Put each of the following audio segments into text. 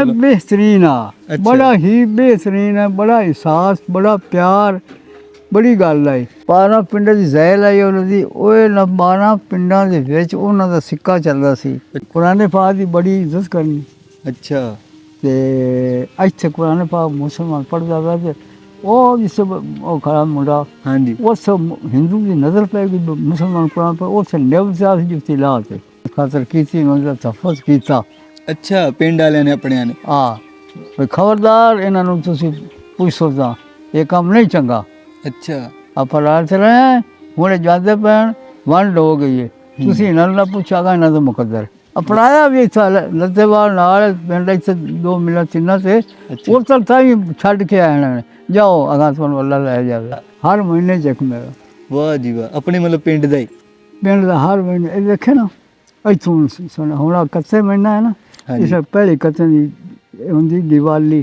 ਇਹ ਬਿਹਤਰੀਨ ਆ। ਅੱਛਾ। ਬੜਾ ਹੀ ਬਿਹਤਰੀਨ ਹੈ ਬੜਾ ਅਹਿਸਾਸ ਬੜਾ ਪਿਆਰ ਬੜੀ ਗੱਲ ਆਈ 12 ਪਿੰਡਾਂ ਦੀ ਜ਼ੈਲ ਆਈ ਉਹਨਾਂ ਦੀ ਉਹ 12 ਪਿੰਡਾਂ ਦੇ ਵਿੱਚ ਉਹਨਾਂ ਦਾ ਸਿੱਕਾ ਚੱਲਦਾ ਸੀ। ਕੁਰਾਨੇ ਪਾਕ ਦੀ ਬੜੀ ਇੱਜ਼ਤ ਕਰਨੀ। ਅੱਛਾ। ਤੇ ਇੱਥੇ ਕੁਰਾਨੇ ਪਾਕ ਮੁਸਲਮਾਨ ਪੜਦਾ ਵਾ ਤੇ ਉਹ ਜਿਸ ਉਹ ਖੜਾ ਮੁੰਡਾ ਹਾਂਜੀ। ਉਸ ਹਿੰਦੂ ਦੀ ਨਜ਼ਰ ਪੈ ਗਈ ਮੁਸਲਮਾਨ ਕੁਰਾਨ ਪਰ ਉਸ ਨਿਵ ਸਾਸ ਜਿਫਤੀ ਲਾ ਤੇ ਖਾਤਰ ਕੀਤੀ ਉਹਨਾਂ ਦਾ ਤਫਜ਼ ਕੀਤਾ। ਅੱਛਾ ਪਿੰਡ ਵਾਲਿਆਂ ਨੇ ਆਪਣਿਆਂ ਨੇ? ਆ ਵੀ ਖਬਰਦਾਰ ਇਹਨਾਂ ਨੂੰ ਤੁਸੀਂ ਪੁੱਛੋ ਤਾਂ ਇਹ ਕੰਮ ਨਹੀਂ ਚੰਗਾ। ਅੱਛਾ। ਆਪਾਂ ਰਾਤ ਰਹੇ ਹੁਣੇ ਜਾਂਦੇ ਪੈਣ ਵੰਡ ਹੋ ਗਈ ਹੈ ਤੁਸੀਂ ਇਹਨਾਂ ਨੂੰ ਨਾ ਪੁੱਛਾਗਾ ਇਹਨਾਂ ਦਾ ਮੁਕੱਦਰ। ਅਪਣਾਇਆ ਵੀ ਇੱਥੇ ਲੱਤੇਵਾਲ ਨਾਲ ਪਿੰਡ ਇੱਥੇ ਦੋ ਮਿਲਾਂ ਤਿੰਨਾਂ ਤੇ। ਉਹ ਤਾਂ ਤਾਂ ਹੀ ਛੱਡ ਕੇ ਆਏ ਨੇ। ਜਾਓ ਅਗਾ ਤੁਹਾਨੂੰ ਅੱਲਾ ਲੈ ਜਾਵੇ। ਹਰ ਮਹੀਨੇ ਚੱਕ ਮੇਰਾ ਵਾਹ ਜੀ ਵਾਹ ਆਪਣੇ ਮਤਲਬ ਪਿੰਡ ਦਾ ਹੀ? ਪਿੰਡ ਦਾ ਹਰ ਮਹੀਨੇ ਇਹ ਦੇਖੇ ਨਾ ਇੱਥੋਂ ਸੁਣ ਹੁਣ ਕੱਸੇ ਮਹੀਨਾ ਹੈ ਨਾ। ਇਸ ਪਹਿਲੀ ਕੱਸੇ ਦੀ ਇਹ ਹੁੰਦੀ ਦੀਵਾਲੀ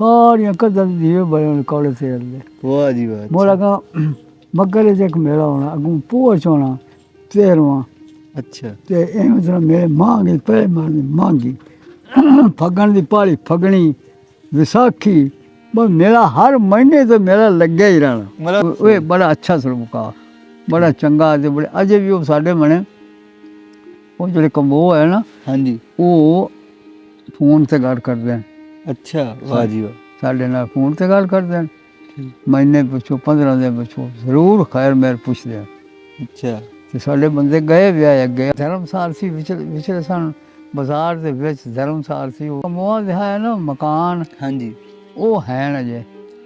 ਸਾਰੀਆਂ ਕਦਰ ਦੀਵੇ ਬੜੇ ਹੋਣ ਕੋਲੇ ਤੇ ਦੇ। ਵਾਹ ਜੀ ਵਾਹ ਮੋਲਾ ਕਾ ਮੱਗਰ ਜੇ ਇੱਕ ਮੇਰਾ ਹੋਣਾ ਅਗੂ ਪੋਚ ਹੋਣਾ ਤੇਰਵਾਂ। ਅੱਛਾ। ਤੇ ਐਵੇਂ ਤਰ੍ਹਾਂ ਮੇਰੇ ਮੰਗੀ ਪਹਿਲੇ ਮਾਰਨੀ ਮੰਗੀ ਫਗਣ ਦੀ ਪਾਲੀ ਫਗਣੀ ਵਿਸਾਖੀ ਬਸ ਮੇਰਾ ਹਰ ਮਹੀਨੇ ਤੇ ਮੇਰਾ ਲੱਗਿਆ ਹੀ ਰਹਿਣਾ। ਮਤਲਬ ਉਹ ਇਹ ਬੜਾ ਅੱਛਾ ਸਲੂਕਾ ਬੜਾ ਚੰਗਾ ਤੇ ਬੜੇ ਅਜੇ ਵੀ ਉਹ ਸਾਡੇ ਮਨੇ ਉਹ ਜਿਹੜੇ ਕੰਬੋ ਹੈ ਨਾ ਹਾਂਜੀ। ਉਹ ਫੋਨ ਤੇ ਗੱਲ ਕਰਦੇ ਨੇ ਅੱਛਾ ਵਾਹ। ਜੀ ਵਾਹ ਸਾਡੇ ਨਾਲ ਫੋਨ ਤੇ ਗੱਲ ਕਰਦੇ ਨੇ ਮਹੀਨੇ ਪਿੱਛੋਂ 15 ਦੇ ਪਿੱਛੋਂ ਜ਼ਰੂਰ ਖੈਰ ਮੇਰ ਪੁੱਛਦੇ ਆ। ਅੱਛਾ। ਤੇ ਸਾਡੇ ਬੰਦੇ ਗਏ ਵੀ ਆਏ ਅੱਗੇ ਧਰਮਸਾਲ ਸੀ ਵਿਚਲੇ ਸਨ ਬਾਜ਼ਾਰ ਦੇ ਵਿੱਚ ਧਰਮਸਾਲ ਸੀ। ਉਹ ਮੋਹ ਹੈ ਨਾ ਮਕਾਨ। ਹਾਂਜੀ। ਉਹ ਹੈ ਨਾ ਜੇ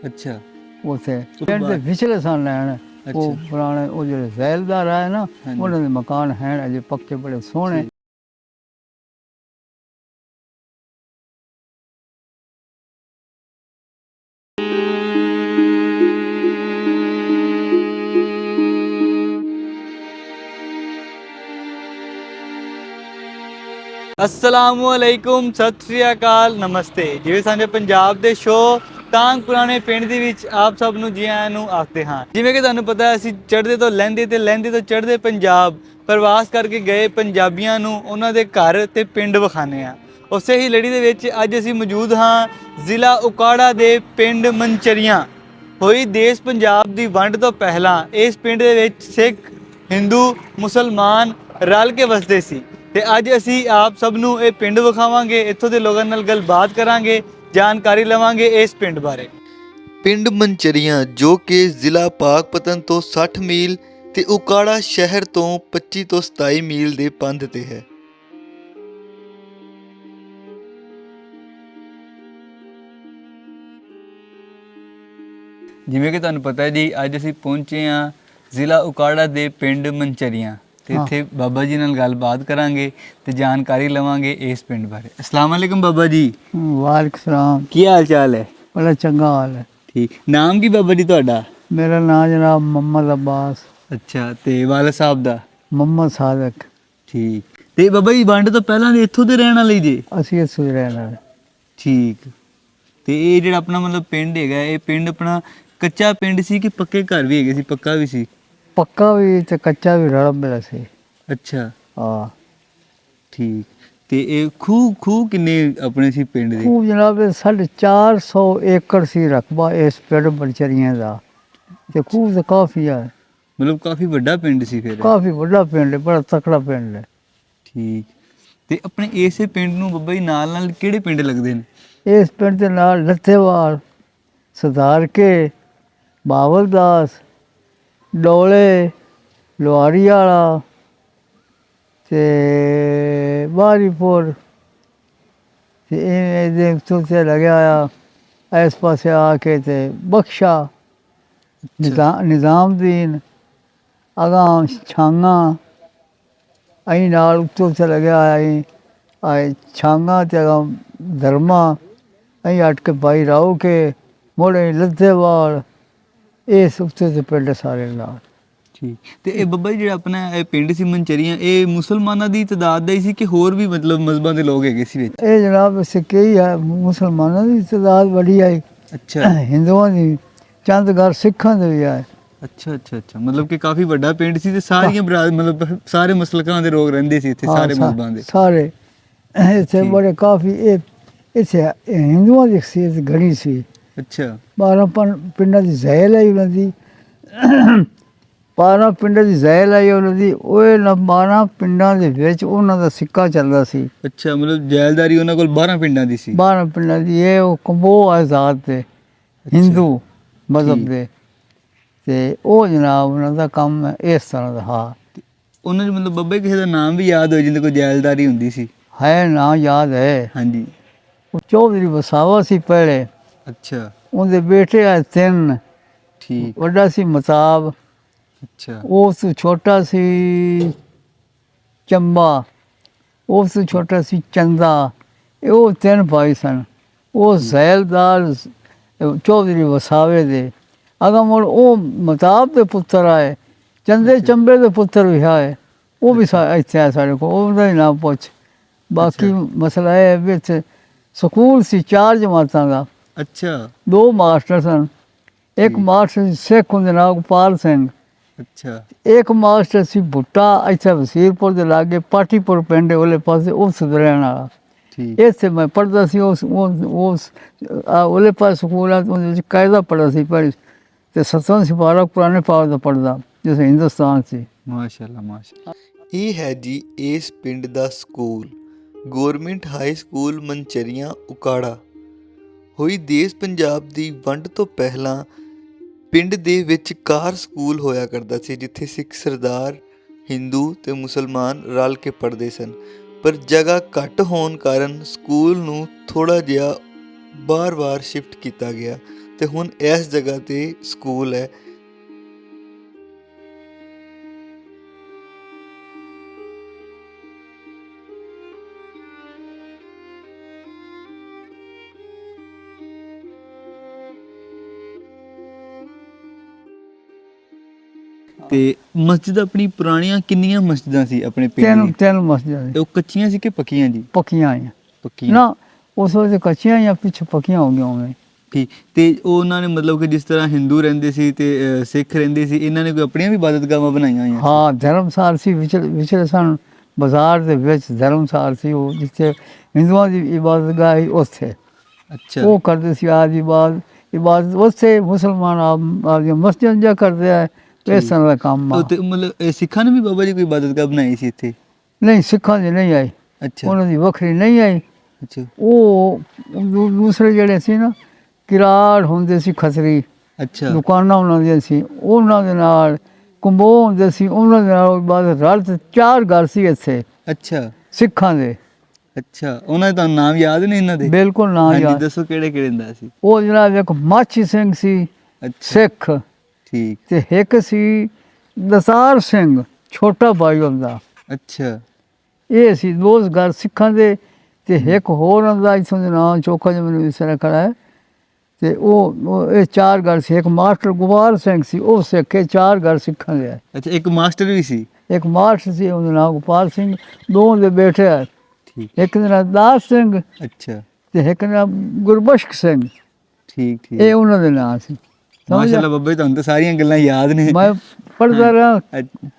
ਅੱਛਾ। ਉਥੇ। ਪਿੰਡ ਦੇ ਵਿਚਲੇ ਸਨ ਲੈਣ। ਉਹ। ਪੁਰਾਣੇ ਉਹ ਜਿਹੜੇ ਜ਼ੈਲਦਾਰ ਆਏ ਨਾ। ਉਹਨਾਂ ਦੇ ਮਕਾਨ ਹੈ ਅਜੇ ਪੱਕੇ ਬੜੇ ਸੋਹਣੇ। ਅਸਲਾਮੁ ਸਤਿ ਸ੍ਰੀ ਅਕਾਲ, ਨਮਸਤੇ। ਜਿਵੇਂ ਸਾਡੇ ਪੰਜਾਬ ਦੇ ਸ਼ੋਅ ਤਾਂ ਪੁਰਾਣੇ ਪਿੰਡ ਦੇ ਵਿੱਚ ਆਪ ਸਭ ਨੂੰ ਜੀ ਆਇਆਂ ਨੂੰ ਆਖਦੇ ਹਾਂ। ਜਿਵੇਂ ਕਿ ਤੁਹਾਨੂੰ ਪਤਾ ਹੈ, ਅਸੀਂ ਚੜ੍ਹਦੇ ਤੋਂ ਲਹਿੰਦੇ ਤੇ ਲਹਿੰਦੇ ਤੋਂ ਚੜ੍ਹਦੇ ਪੰਜਾਬ, ਪ੍ਰਵਾਸ ਕਰਕੇ ਗਏ ਪੰਜਾਬੀਆਂ ਨੂੰ ਉਹਨਾਂ ਦੇ ਘਰ ਤੇ ਪਿੰਡ ਵਿਖਾਣੇ ਆ ਉਸੇ ਹੀ ਲੜੀ ਦੇ ਵਿੱਚ ਅੱਜ ਅਸੀਂ ਮੌਜੂਦ ਹਾਂ ਜ਼ਿਲ੍ਹਾ ਉਕਾੜਾ ਦੇ ਪਿੰਡ ਮੰਚਰੀਆਂ। ਹੋਈ ਦੇਸ਼ ਪੰਜਾਬ ਦੀ ਵੰਡ ਤੋਂ ਪਹਿਲਾਂ ਇਸ ਪਿੰਡ ਦੇ ਵਿੱਚ ਸਿੱਖ, ਹਿੰਦੂ, ਮੁਸਲਮਾਨ ਰਲ ਕੇ ਵਸਦੇ ਸੀ। ਤੇ ਅੱਜ ਅਸੀਂ ਆਪ ਸਭ ਨੂੰ ਇਹ ਪਿੰਡ ਵਿਖਾਵਾਂਗੇ ਇੱਥੋਂ ਦੇ ਲੋਕਾਂ ਨਾਲ ਗੱਲਬਾਤ ਕਰਾਂਗੇ ਜਾਣਕਾਰੀ ਲਵਾਂਗੇ ਇਸ ਪਿੰਡ ਬਾਰੇ। ਪਿੰਡ ਮੰਚਰੀਆਂ ਜੋ ਕਿ ਜ਼ਿਲ੍ਹਾ ਪਾਕਪਤਨ ਤੋਂ 60 ਮੀਲ ਤੇ ਉਕਾੜਾ ਸ਼ਹਿਰ ਤੋਂ 25 ਤੋਂ 27 ਮੀਲ ਦੇ ਪੰਧ ਤੇ ਹੈ। ਜਿਵੇਂ ਕਿ ਤੁਹਾਨੂੰ ਪਤਾ ਹੈ ਜੀ ਅੱਜ ਅਸੀਂ ਪਹੁੰਚੇ ਹਾਂ ਜ਼ਿਲ੍ਹਾ ਉਕਾੜਾ ਦੇ ਪਿੰਡ ਮੰਚਰੀਆਂ। ਤੇ ਇੱਥੇ ਬਾਬਾ ਜੀ ਨਾਲ ਗੱਲਬਾਤ ਕਰਾਂਗੇ ਤੇ ਜਾਣਕਾਰੀ ਲਵਾਂਗੇ ਇਸ ਪਿੰਡ ਬਾਰੇ। ਅਸਲਾਮ ਅਲੈਕਮ ਬਾਬਾ ਜੀ। ਵਾਲਕ ਸਲਾਮ। ਕੀ ਹਾਲ ਚਾਲ ਹੈ? ਬੜਾ ਚੰਗਾ ਹਾਲ ਹੈ। ਠੀਕ। ਨਾਮ ਕੀ ਬਾਬਾ ਜੀ ਤੁਹਾਡਾ? ਮੇਰਾ ਨਾਮ ਜਨਾਬ ਮੁਹੰਮਦ ਅਬਾਸ। ਅੱਛਾ ਤੇ ਵਾਲਦ ਸਾਹਿਬ ਦਾ? ਮੁਹੰਮਦ ਸਾਦਕ। ਠੀਕ। ਤੇ ਬਾਬਾ ਜੀ ਵੰਡ ਤੋਂ ਪਹਿਲਾਂ ਦੇ ਇੱਥੋਂ ਦੇ ਰਹਿਣ ਵਾਲੇ ਜੀ? ਅਸੀਂ ਇੱਥੋਂ ਦੇ ਰਹਿਣ ਵਾਲੇ। ਠੀਕ। ਤੇ ਇਹ ਜਿਹੜਾ ਆਪਣਾ ਮਤਲਬ ਪਿੰਡ ਹੈਗਾ ਇਹ ਪਿੰਡ ਆਪਣਾ ਕੱਚਾ ਪਿੰਡ ਸੀ ਕਿ ਪੱਕੇ ਘਰ ਵੀ ਹੈਗੇ ਸੀ? ਪੱਕਾ ਵੀ ਸੀ? ਪੱਕਾ ਵੀ ਤੇ ਕੱਚਾ ਵੀ ਰਲ ਮਿਲਿਆ ਸੀ। ਅੱਛਾ। ਹਾਂ। ਠੀਕ। ਤੇ ਇਹ ਖੂਹ ਖੂਹ ਕਿੰਨੇ ਆਪਣੇ ਸੀ ਪਿੰਡ ਦੇ? ਖੂਬ ਜਨਾਬ ਇਹ ਸਾਢੇ 400 ਏਕੜ ਸੀ ਰਕਬਾ ਇਸ ਪਿੰਡ ਬਲਚਰੀਆਂ ਦਾ। ਤੇ ਖੂਬ ਤਾਂ ਕਾਫੀ ਹੈ ਮਤਲਬ ਕਾਫੀ ਵੱਡਾ ਪਿੰਡ ਸੀ ਫਿਰ ਕਾਫੀ ਵੱਡਾ ਪਿੰਡ ਹੈ ਬੜਾ ਤਕੜਾ ਪਿੰਡ ਹੈ। ਠੀਕ। ਤੇ ਆਪਣੇ ਇਸੇ ਪਿੰਡ ਨੂੰ ਬੱਬਾ ਜੀ ਨਾਲ ਨਾਲ ਕਿਹੜੇ ਪਿੰਡ ਲੱਗਦੇ ਨੇ? ਇਸ ਪਿੰਡ ਦੇ ਨਾਲ ਲੱਥੇਵਾਲ ਸਰਦਾਰ ਕੇ ਬਾਵਲਦਾਸ ਡੋਲੇ ਲੋਹਾਰੀ ਵਾਲਾ ਤੇ ਬਾਰੀਪੁਰ ਤੇ ਇਹ ਦੇ ਉੱਤੋਂ ਤੇ ਲੱਗਿਆ ਆ ਇਸ ਪਾਸੇ ਆ ਕੇ ਤੇ ਬਖਸ਼ਾ। ਨਿਜ਼ਾਮ ਨਿਜ਼ਾਮਦੀਨ ਅਗਾਂ ਛਾਂਗਾ। ਅਈ ਨਾਲ ਉੱਤੋਂ ਤੇ ਲੱਗਿਆ ਆਈ ਆਏ ਛਾਂਗਾ ਤੇ ਅਗਾਂ ਧਰਮਾ। ਅਈ ਅਟ ਕੇ ਬਾਈ ਰਾਓ ਕੇ ਮੋੜੇ ਲੱਧੇਵਾਲ ਇਸ ਉੱਤੇ ਤੇ ਪਿੰਡ ਸਾਰੇ ਨਾਲ। ਠੀਕ। ਤੇ ਇਹ ਬੱਬਾ ਜੀ ਜਿਹੜਾ ਆਪਣਾ ਇਹ ਪਿੰਡ ਸੀ ਮਨਚਰੀਆਂ ਇਹ ਮੁਸਲਮਾਨਾਂ ਦੀ ਤਦਾਦ ਦਾ ਹੀ ਸੀ ਕਿ ਹੋਰ ਵੀ ਮਤਲਬ ਮਜ਼ਹਬਾਂ ਦੇ ਲੋਕ ਹੈਗੇ ਸੀ ਵਿੱਚ? ਇਹ ਜਨਾਬ ਸਿੱਕੇ ਹੀ ਹੈ ਮੁਸਲਮਾਨਾਂ ਦੀ ਤਦਾਦ ਬੜੀ ਆਈ ਅੱਛਾ। ਹਿੰਦੂਆਂ ਦੀ ਚੰਦ ਘਰ ਸਿੱਖਾਂ ਦੇ ਵੀ ਆਏ ਅੱਛਾ ਅੱਛਾ ਅੱਛਾ। ਮਤਲਬ ਕਿ ਕਾਫੀ ਵੱਡਾ ਪਿੰਡ ਸੀ ਤੇ ਸਾਰੀਆਂ ਬਰਾ ਮਤਲਬ ਸਾਰੇ ਮਸਲਕਾਂ ਦੇ ਲੋਕ ਰਹਿੰਦੇ ਸੀ ਇੱਥੇ ਸਾਰੇ ਮਜ਼ਹਬਾਂ ਦੇ। ਸਾਰੇ। ਇੱਥੇ। ਬੜੇ ਕਾਫੀ ਇਹ ਇੱਥੇ ਹਿੰਦੂਆਂ ਦੀ ਅਕਸੀਅਤ ਘਣੀ ਸੀ। ਅੱਛਾ। ਬਾਰਾਂ ਪੰ- ਪਿੰਡਾਂ ਦੀ ਜ਼ਹਿਲ ਆਈ ਉਹਨਾਂ ਦੀ। ਬਾਰਾਂ ਪਿੰਡਾਂ ਦੀ ਜ਼ਹਿਲ ਆਈ ਉਹਨਾਂ ਦੀ। ਉਹ ਬਾਰਾਂ ਪਿੰਡਾਂ ਦੇ ਵਿੱਚ ਉਹਨਾਂ ਦਾ ਸਿੱਕਾ ਚੱਲਦਾ ਸੀ। ਅੱਛਾ ਮਤਲਬ ਜੈਲਦਾਰੀ ਉਹਨਾਂ ਕੋਲ 12 ਪਿੰਡਾਂ ਦੀ ਸੀ। ਬਾਰਾਂ ਪਿੰਡਾਂ ਦੀ ਇਹ ਉਹ ਕੰਬੋ ਆਜ਼ਾਦ ਤੇ ਹਿੰਦੂ ਮਜ਼ਹਬ। ਦੇ। ਤੇ ਉਹ ਜਨਾਬ ਉਹਨਾਂ ਦਾ ਕੰਮ ਹੈ ਇਸ ਤਰ੍ਹਾਂ ਦਾ ਹਾਂ ਉਹਨਾਂ ਦੇ ਮਤਲਬ ਬੱਬੇ ਕਿਸੇ ਦਾ ਨਾਮ ਵੀ ਯਾਦ ਹੋਏ ਜਿਹਦੇ ਕੋਲ ਜੈਲਦਾਰੀ ਹੁੰਦੀ ਸੀ? ਹੈ ਨਾ ਯਾਦ ਹੈ। ਹਾਂਜੀ। ਉਹ ਚੌਧਰੀ ਵਸਾਵਾ ਸੀ ਪਹਿਲੇ। ਅੱਛਾ। ਉਹਦੇ ਬੇਟੇ ਆ ਤਿੰਨ। ਠੀਕ। ਵੱਡਾ ਸੀ ਮਤਾਬ ਅੱਛਾ। ਉਸ ਛੋਟਾ ਸੀ ਚੰਬਾ। ਉਸ ਛੋਟਾ ਸੀ ਚੰਦਾ। ਇਹ ਉਹ ਤਿੰਨ ਭਾਈ ਸਨ। ਉਹ ਜ਼ੈਲਦਾਰ ਚੌਧਰੀ ਵਸਾਵੇ ਦੇ। ਅਗਾ ਮੁੜ ਉਹ ਮਤਾਬ ਦੇ ਪੁੱਤਰ ਆਏ। ਚੰਦੇ ਚੰਬੇ ਦੇ ਪੁੱਤਰ ਵੀ ਆਏ। ਉਹ ਵੀ ਇੱਥੇ ਆ ਸਾਡੇ ਕੋਲ। ਉਹਦਾ ਹੀ ਨਾਮ ਪੁੱਛ। ਬਾਕੀ। ਮਸਲਾ ਇਹ ਹੈ ਵੀ ਇੱਥੇ ਸਕੂਲ ਸੀ ਚਾਰ ਜਮਾਤਾਂ ਦਾ। ਅੱਛਾ। ਦੋ ਮਾਸਟਰ ਸਨ। ਇੱਕ। ਮਾਸਟਰ ਸੀ ਸਿੱਖ ਉਹਦੇ ਨਾਮ ਗੋਪਾਲ ਸਿੰਘ। ਅੱਛਾ। ਇੱਕ ਮਾਸਟਰ ਸੀ ਬੁੱਟਾ ਇੱਥੇ ਵਸੀਰਪੁਰ ਦੇ ਲਾਗੇ ਪਾਟੀਪੁਰ ਪਿੰਡ ਦੇ ਉਹਲੇ ਪਾਸੇ ਉਹ ਸੁਧਰਿਆਣ ਵਾਲਾ। ਠੀਕ। ਇੱਥੇ ਮੈਂ ਪੜਦਾ ਸੀ ਉਸ ਉਸ ਉਹਲੇ ਪਾਸੇ ਸਕੂਲ ਆ ਉਹਦੇ ਵਿੱਚ ਕਾਇਦਾ ਪੜਦਾ ਸੀ ਪਰ ਤੇ ਸਤਵੰਤ ਸਿਪਾਰਾ ਪੁਰਾਣੇ ਪਾਵ ਦਾ ਪੜਦਾ ਜਿਸ ਹਿੰਦੁਸਤਾਨ ਸੀ ਮਾਸ਼ਾਅੱਲਾ ਮਾਸ਼ਾਅੱਲਾ। ਇਹ ਹੈ ਜੀ ਇਸ ਪਿੰਡ ਦਾ school? Government high school Mancharian Okara. ਹੋਈ ਦੇਸ਼ ਪੰਜਾਬ ਦੀ ਵੰਡ ਤੋਂ ਪਹਿਲਾਂ ਪਿੰਡ ਦੇ ਵਿੱਚ ਕਾਰ ਸਕੂਲ ਹੋਇਆ ਕਰਦਾ ਸੀ, ਜਿੱਥੇ ਸਿੱਖ ਸਰਦਾਰ, ਹਿੰਦੂ ਤੇ ਮੁਸਲਮਾਨ ਰਲ ਕੇ ਪੜ੍ਹਦੇ ਸਨ। ਪਰ ਜਗ੍ਹਾ ਘੱਟ ਹੋਣ ਕਾਰਨ ਸਕੂਲ ਨੂੰ ਥੋੜਾ ਜਿਹਾ ਬਾਰ-ਬਾਰ ਸ਼ਿਫਟ ਕੀਤਾ ਗਿਆ ਤੇ ਹੁਣ ਇਸ ਜਗ੍ਹਾ ਤੇ ਸਕੂਲ ਹੈ। ਤੇ ਮਸਜਿਦ ਆਪਣੀ ਪੁਰਾਣੀਆਂ ਕਿੰਨੀਆਂ ਮਸਜਿਦਾਂ ਸੀ ਆਪਣੇ ਪਿੰਡ ਤਿੰਨ ਦੀ ਤਿੰਨ ਮਸਜਿਦਾਂ ਸੀ। ਤੇ ਉਹ ਕੱਚੀਆਂ ਸੀ ਕਿ ਪੱਕੀਆਂ ਜੀ? ਪੱਕੀਆਂ ਆਈਆਂ। ਪੱਕੀਆਂ। ਨਾ ਉਸ ਵੇਲੇ ਕੱਚੀਆਂ ਜਾਂ ਪਿੱਛੇ ਪੱਕੀਆਂ ਹੋ ਗਈਆਂ ਹੋਵੇਂ ਠੀਕ। ਤੇ ਉਹ ਉਹਨਾਂ ਨੇ ਮਤਲਬ ਕਿ ਜਿਸ ਤਰ੍ਹਾਂ ਹਿੰਦੂ ਰਹਿੰਦੇ ਸੀ ਤੇ ਸਿੱਖ ਰਹਿੰਦੇ ਸੀ ਇਹਨਾਂ ਨੇ ਕੋਈ ਆਪਣੀਆਂ ਵੀ ਇਬਾਦਤਗਾਹਾਂ ਬਣਾਈਆਂ ਹੋਈਆਂ? ਹਾਂ ਧਰਮਸਾਲ ਸੀ ਵਿਚਰੇ ਸਨ ਬਾਜ਼ਾਰ ਦੇ ਵਿੱਚ ਧਰਮਸਾਲ ਸੀ ਉਹ ਜਿੱਥੇ ਹਿੰਦੂਆਂ ਦੀ ਇਬਾਦਤਗਾਹ ਸੀ ਉੱਥੇ। ਅੱਛਾ। ਉਹ ਕਰਦੇ ਸੀ ਆਜ ਇਬਾਦ ਇਬਾਦਤ ਉੱਥੇ ਮੁਸਲਮਾਨ ਆਪ ਆਪਦੀਆਂ ਮਸਜਿਦ ਜਾ ਕਰਦੇ ਆ ਤਰ੍ਹਾਂ ਦਾ ਕੰਮ ਆ। ਉਹ ਤੇ ਮਤਲਬ ਇਹ ਸਿੱਖਾਂ ਨੇ ਵੀ ਬਾਬਾ ਜੀ ਕੋਈ ਇਬਾਦਤਗਾਹ ਬਣਾਈ ਸੀ ਇੱਥੇ? ਨਹੀਂ ਸਿੱਖਾਂ ਦੀ ਨਹੀਂ ਆਈ। ਅੱਛਾ। ਉਹਨਾਂ ਦੀ ਵੱਖਰੀ ਨਹੀਂ ਆਈ। ਅੱਛਾ। ਉਹ ਦੂ- ਦੂਸਰੇ ਜਿਹੜੇ ਸੀ ਨਾ ਕਿਰਾੜ ਹੁੰਦੇ ਸੀ ਖਸਰੀ। ਅੱਛਾ। ਦੁਕਾਨਾਂ ਉਹਨਾਂ ਦੀਆਂ ਸੀ। ਉਹਨਾਂ ਦੇ ਨਾਲ ਕੁੰਬੋ ਹੁੰਦੇ ਸੀ। ਉਹਨਾਂ ਦੇ ਨਾਲ ਇਬਾਦਤ ਰਲ ਤੇ ਚਾਰ ਘਰ ਸੀ ਇੱਥੇ। ਅੱਛਾ। ਸਿੱਖਾਂ ਦੇ। ਅੱਛਾ। ਉਹਨਾਂ ਦੇ ਤੁਹਾਨੂੰ ਨਾਮ ਯਾਦ ਨੇ ਇਹਨਾਂ ਦੇ? ਬਿਲਕੁਲ ਨਾ ਹਾਂਜੀ ਯਾਦ। ਦੱਸੋ ਕਿਹੜੇ ਕਿਹੜੇ ਹੁੰਦਾ ਸੀ? ਉਹ ਜਨਾਬ ਇੱਕ ਮਾਛੀ ਸਿੰਘ ਸੀ ਅੱਛਾ। ਸਿੱਖ। ਠੀਕ। ਤੇ ਇੱਕ ਸੀ ਦਸਾਰ ਸਿੰਘ ਛੋਟਾ ਭਾਈ ਹੁੰਦਾ ਅੱਛਾ। ਇਹ ਸੀ ਦੋ ਘਰ ਸਿੱਖਾਂ ਦੇ ਤੇ ਇੱਕ ਹੋਰ ਹੁੰਦਾ ਇਥੋਂ ਦੇ ਨਾਂ ਚੋਖਾ ਜਿਹਾ ਮੈਨੂੰ ਇਸ ਤਰ੍ਹਾਂ ਖੜਾ ਹੈ। ਤੇ ਉਹ ਇਹ ਚਾਰ ਘਰ ਸੀ ਇੱਕ ਮਾਸਟਰ ਗੁਬਾਰ ਸਿੰਘ ਸੀ ਉਹ ਸਿੱਖੇ ਚਾਰ ਘਰ ਸਿੱਖਾਂ ਦੇ। ਅੱਛਾ ਇੱਕ ਮਾਸਟਰ ਵੀ ਸੀ? ਇੱਕ ਮਾਸਟਰ ਸੀ ਉਹਦਾ ਨਾਮ ਗੋਪਾਲ ਸਿੰਘ ਦੋ ਦੇ ਬੇਟੇ ਹੈ। ਠੀਕ। ਇੱਕ ਦਾ ਨਾਮ ਦਾਸ ਸਿੰਘ ਅੱਛਾ। ਤੇ ਇੱਕ ਦਾ ਨਾਮ ਗੁਰਬਖਸ਼ ਸਿੰਘ। ਠੀਕ ਠੀਕ। ਇਹ ਉਹਨਾਂ ਦੇ ਨਾਂ ਸੀ। ਮਾਸ਼ਾਅੱਲਾ ਬੱਬਾ ਤੁਹਾਨੂੰ ਤਾਂ ਸਾਰੀਆਂ ਗੱਲਾਂ ਯਾਦ ਨੇ। ਮੈਂ ਪੜਦਾ ਰਿਹਾ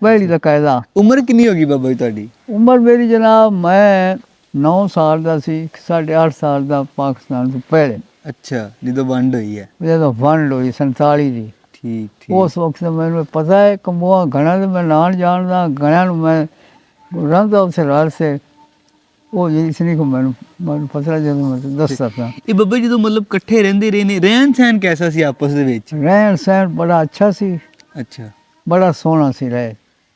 ਪਹਿਲੀ ਦਾ ਕਾਇਦਾ। ਉਮਰ ਕਿੰਨੀ ਹੋ ਗਈ ਬਾਬਾ ਜੀ ਤੁਹਾਡੀ? ਉਮਰ ਮੇਰੀ ਜਨਾਬ ਮੈਂ 9 ਸਾਲ ਦਾ ਸੀ ਸਾਢੇ ਅੱਠ ਸਾਲ ਦਾ ਪਾਕਿਸਤਾਨ ਤੋਂ ਪਹਿਲੇ। ਅੱਛਾ ਜਦੋਂ ਵੰਡ ਹੋਈ ਹੈ। ਜਦੋਂ ਵੰਡ ਹੋਈ 47 ਦੀ। ਠੀਕ ਠੀਕ। ਉਸ ਵਕਤ ਮੈਨੂੰ ਪਤਾ ਹੈ ਕਮੋਆ ਘਣਾ ਤੇ ਮੈਂ ਨਾਂ ਜਾਣਦਾ ਘਣਾ ਨੂੰ ਮੈਂ ਰੰਦਾ ਉਸੇ ਰਾਲ ਸੇ ਉਹ ਇਸ ਨਹੀਂ ਕੋ ਮੈਨੂੰ ਮੈਨੂੰ ਪਤਾ ਜਦੋਂ ਮੈਂ ਦੱਸਦਾ था ਇਹ ਬੱਬਾ ਜੀ ਜਦੋਂ ਮਤਲਬ ਇਕੱਠੇ ਰਹਿੰਦੇ ਰਹੇ ਨੇ। ਰਹਿਣ ਸਹਿਣ ਕੈਸਾ ਸੀ ਆਪਸ ਦੇ ਵਿੱਚ? ਰਹਿਣ ਸਹਿਣ ਬੜਾ ਅੱਛਾ ਸੀ। ਅੱਛਾ। ਬੜਾ ਸੋਹਣਾ ਸੀ ਰਹੇ।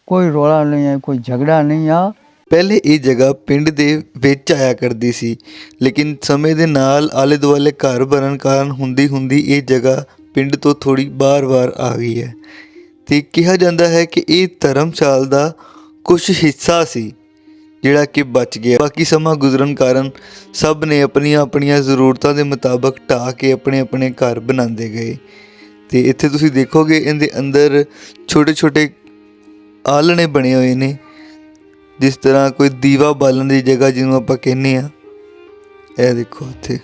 ਕੋਈ ਰੋਲਾ ਨਹੀਂ ਹੈ ਕੋਈ ਝਗੜਾ ਨਹੀਂ ਆ। ਪਹਿਲੇ ਇਹ ਜਗ੍ਹਾ ਪਿੰਡ ਦੇ ਵਿੱਚ ਆਇਆ ਕਰਦੀ ਸੀ ਲੇਕਿਨ ਸਮੇਂ ਦੇ ਨਾਲ ਆਲੇ ਦੁਆਲੇ ਘਰ ਬਣਨ ਕਾਰਨ ਹੁੰਦੀ ਹੁੰਦੀ ਇਹ ਜਗ੍ਹਾ ਪਿੰਡ ਤੋਂ ਥੋੜੀ ਬਾਹਰ-ਬਾਹਰ ਆ ਗਈ ਹੈ। ਤੇ ਕਿਹਾ ਜਾਂਦਾ ਹੈ ਕਿ ਇਹ ਧਰਮਸ਼ਾਲ ਦਾ ਕੁਝ ਹਿੱਸਾ ਸੀ। ਜਿਹੜਾ ਕਿ ਬਚ ਗਿਆ। ਬਾਕੀ ਸਮਾਂ ਗੁਜ਼ਰਨ ਕਾਰਨ ਸਭ ਨੇ ਆਪਣੀਆਂ ਆਪਣੀਆਂ ਜ਼ਰੂਰਤਾਂ ਦੇ ਮੁਤਾਬਕ ਢਾਹ ਕੇ ਆਪਣੇ ਆਪਣੇ ਘਰ ਬਣਾਉਂਦੇ ਗਏ। ਤੇ ਇੱਥੇ ਤੁਸੀਂ ਦੇਖੋਗੇ ਇਹਦੇ ਅੰਦਰ ਛੋਟੇ ਛੋਟੇ ਆਲਣੇ ਬਣੇ ਹੋਏ ਨੇ, ਜਿਸ ਤਰ੍ਹਾਂ ਕੋਈ ਦੀਵਾ ਬਾਲਣ ਦੀ ਜਗ੍ਹਾ ਜਿਹਨੂੰ ਆਪਾਂ ਕਹਿੰਦੇ ਆ ਇਹ ਦੇਖੋ ਇੱਥੇ।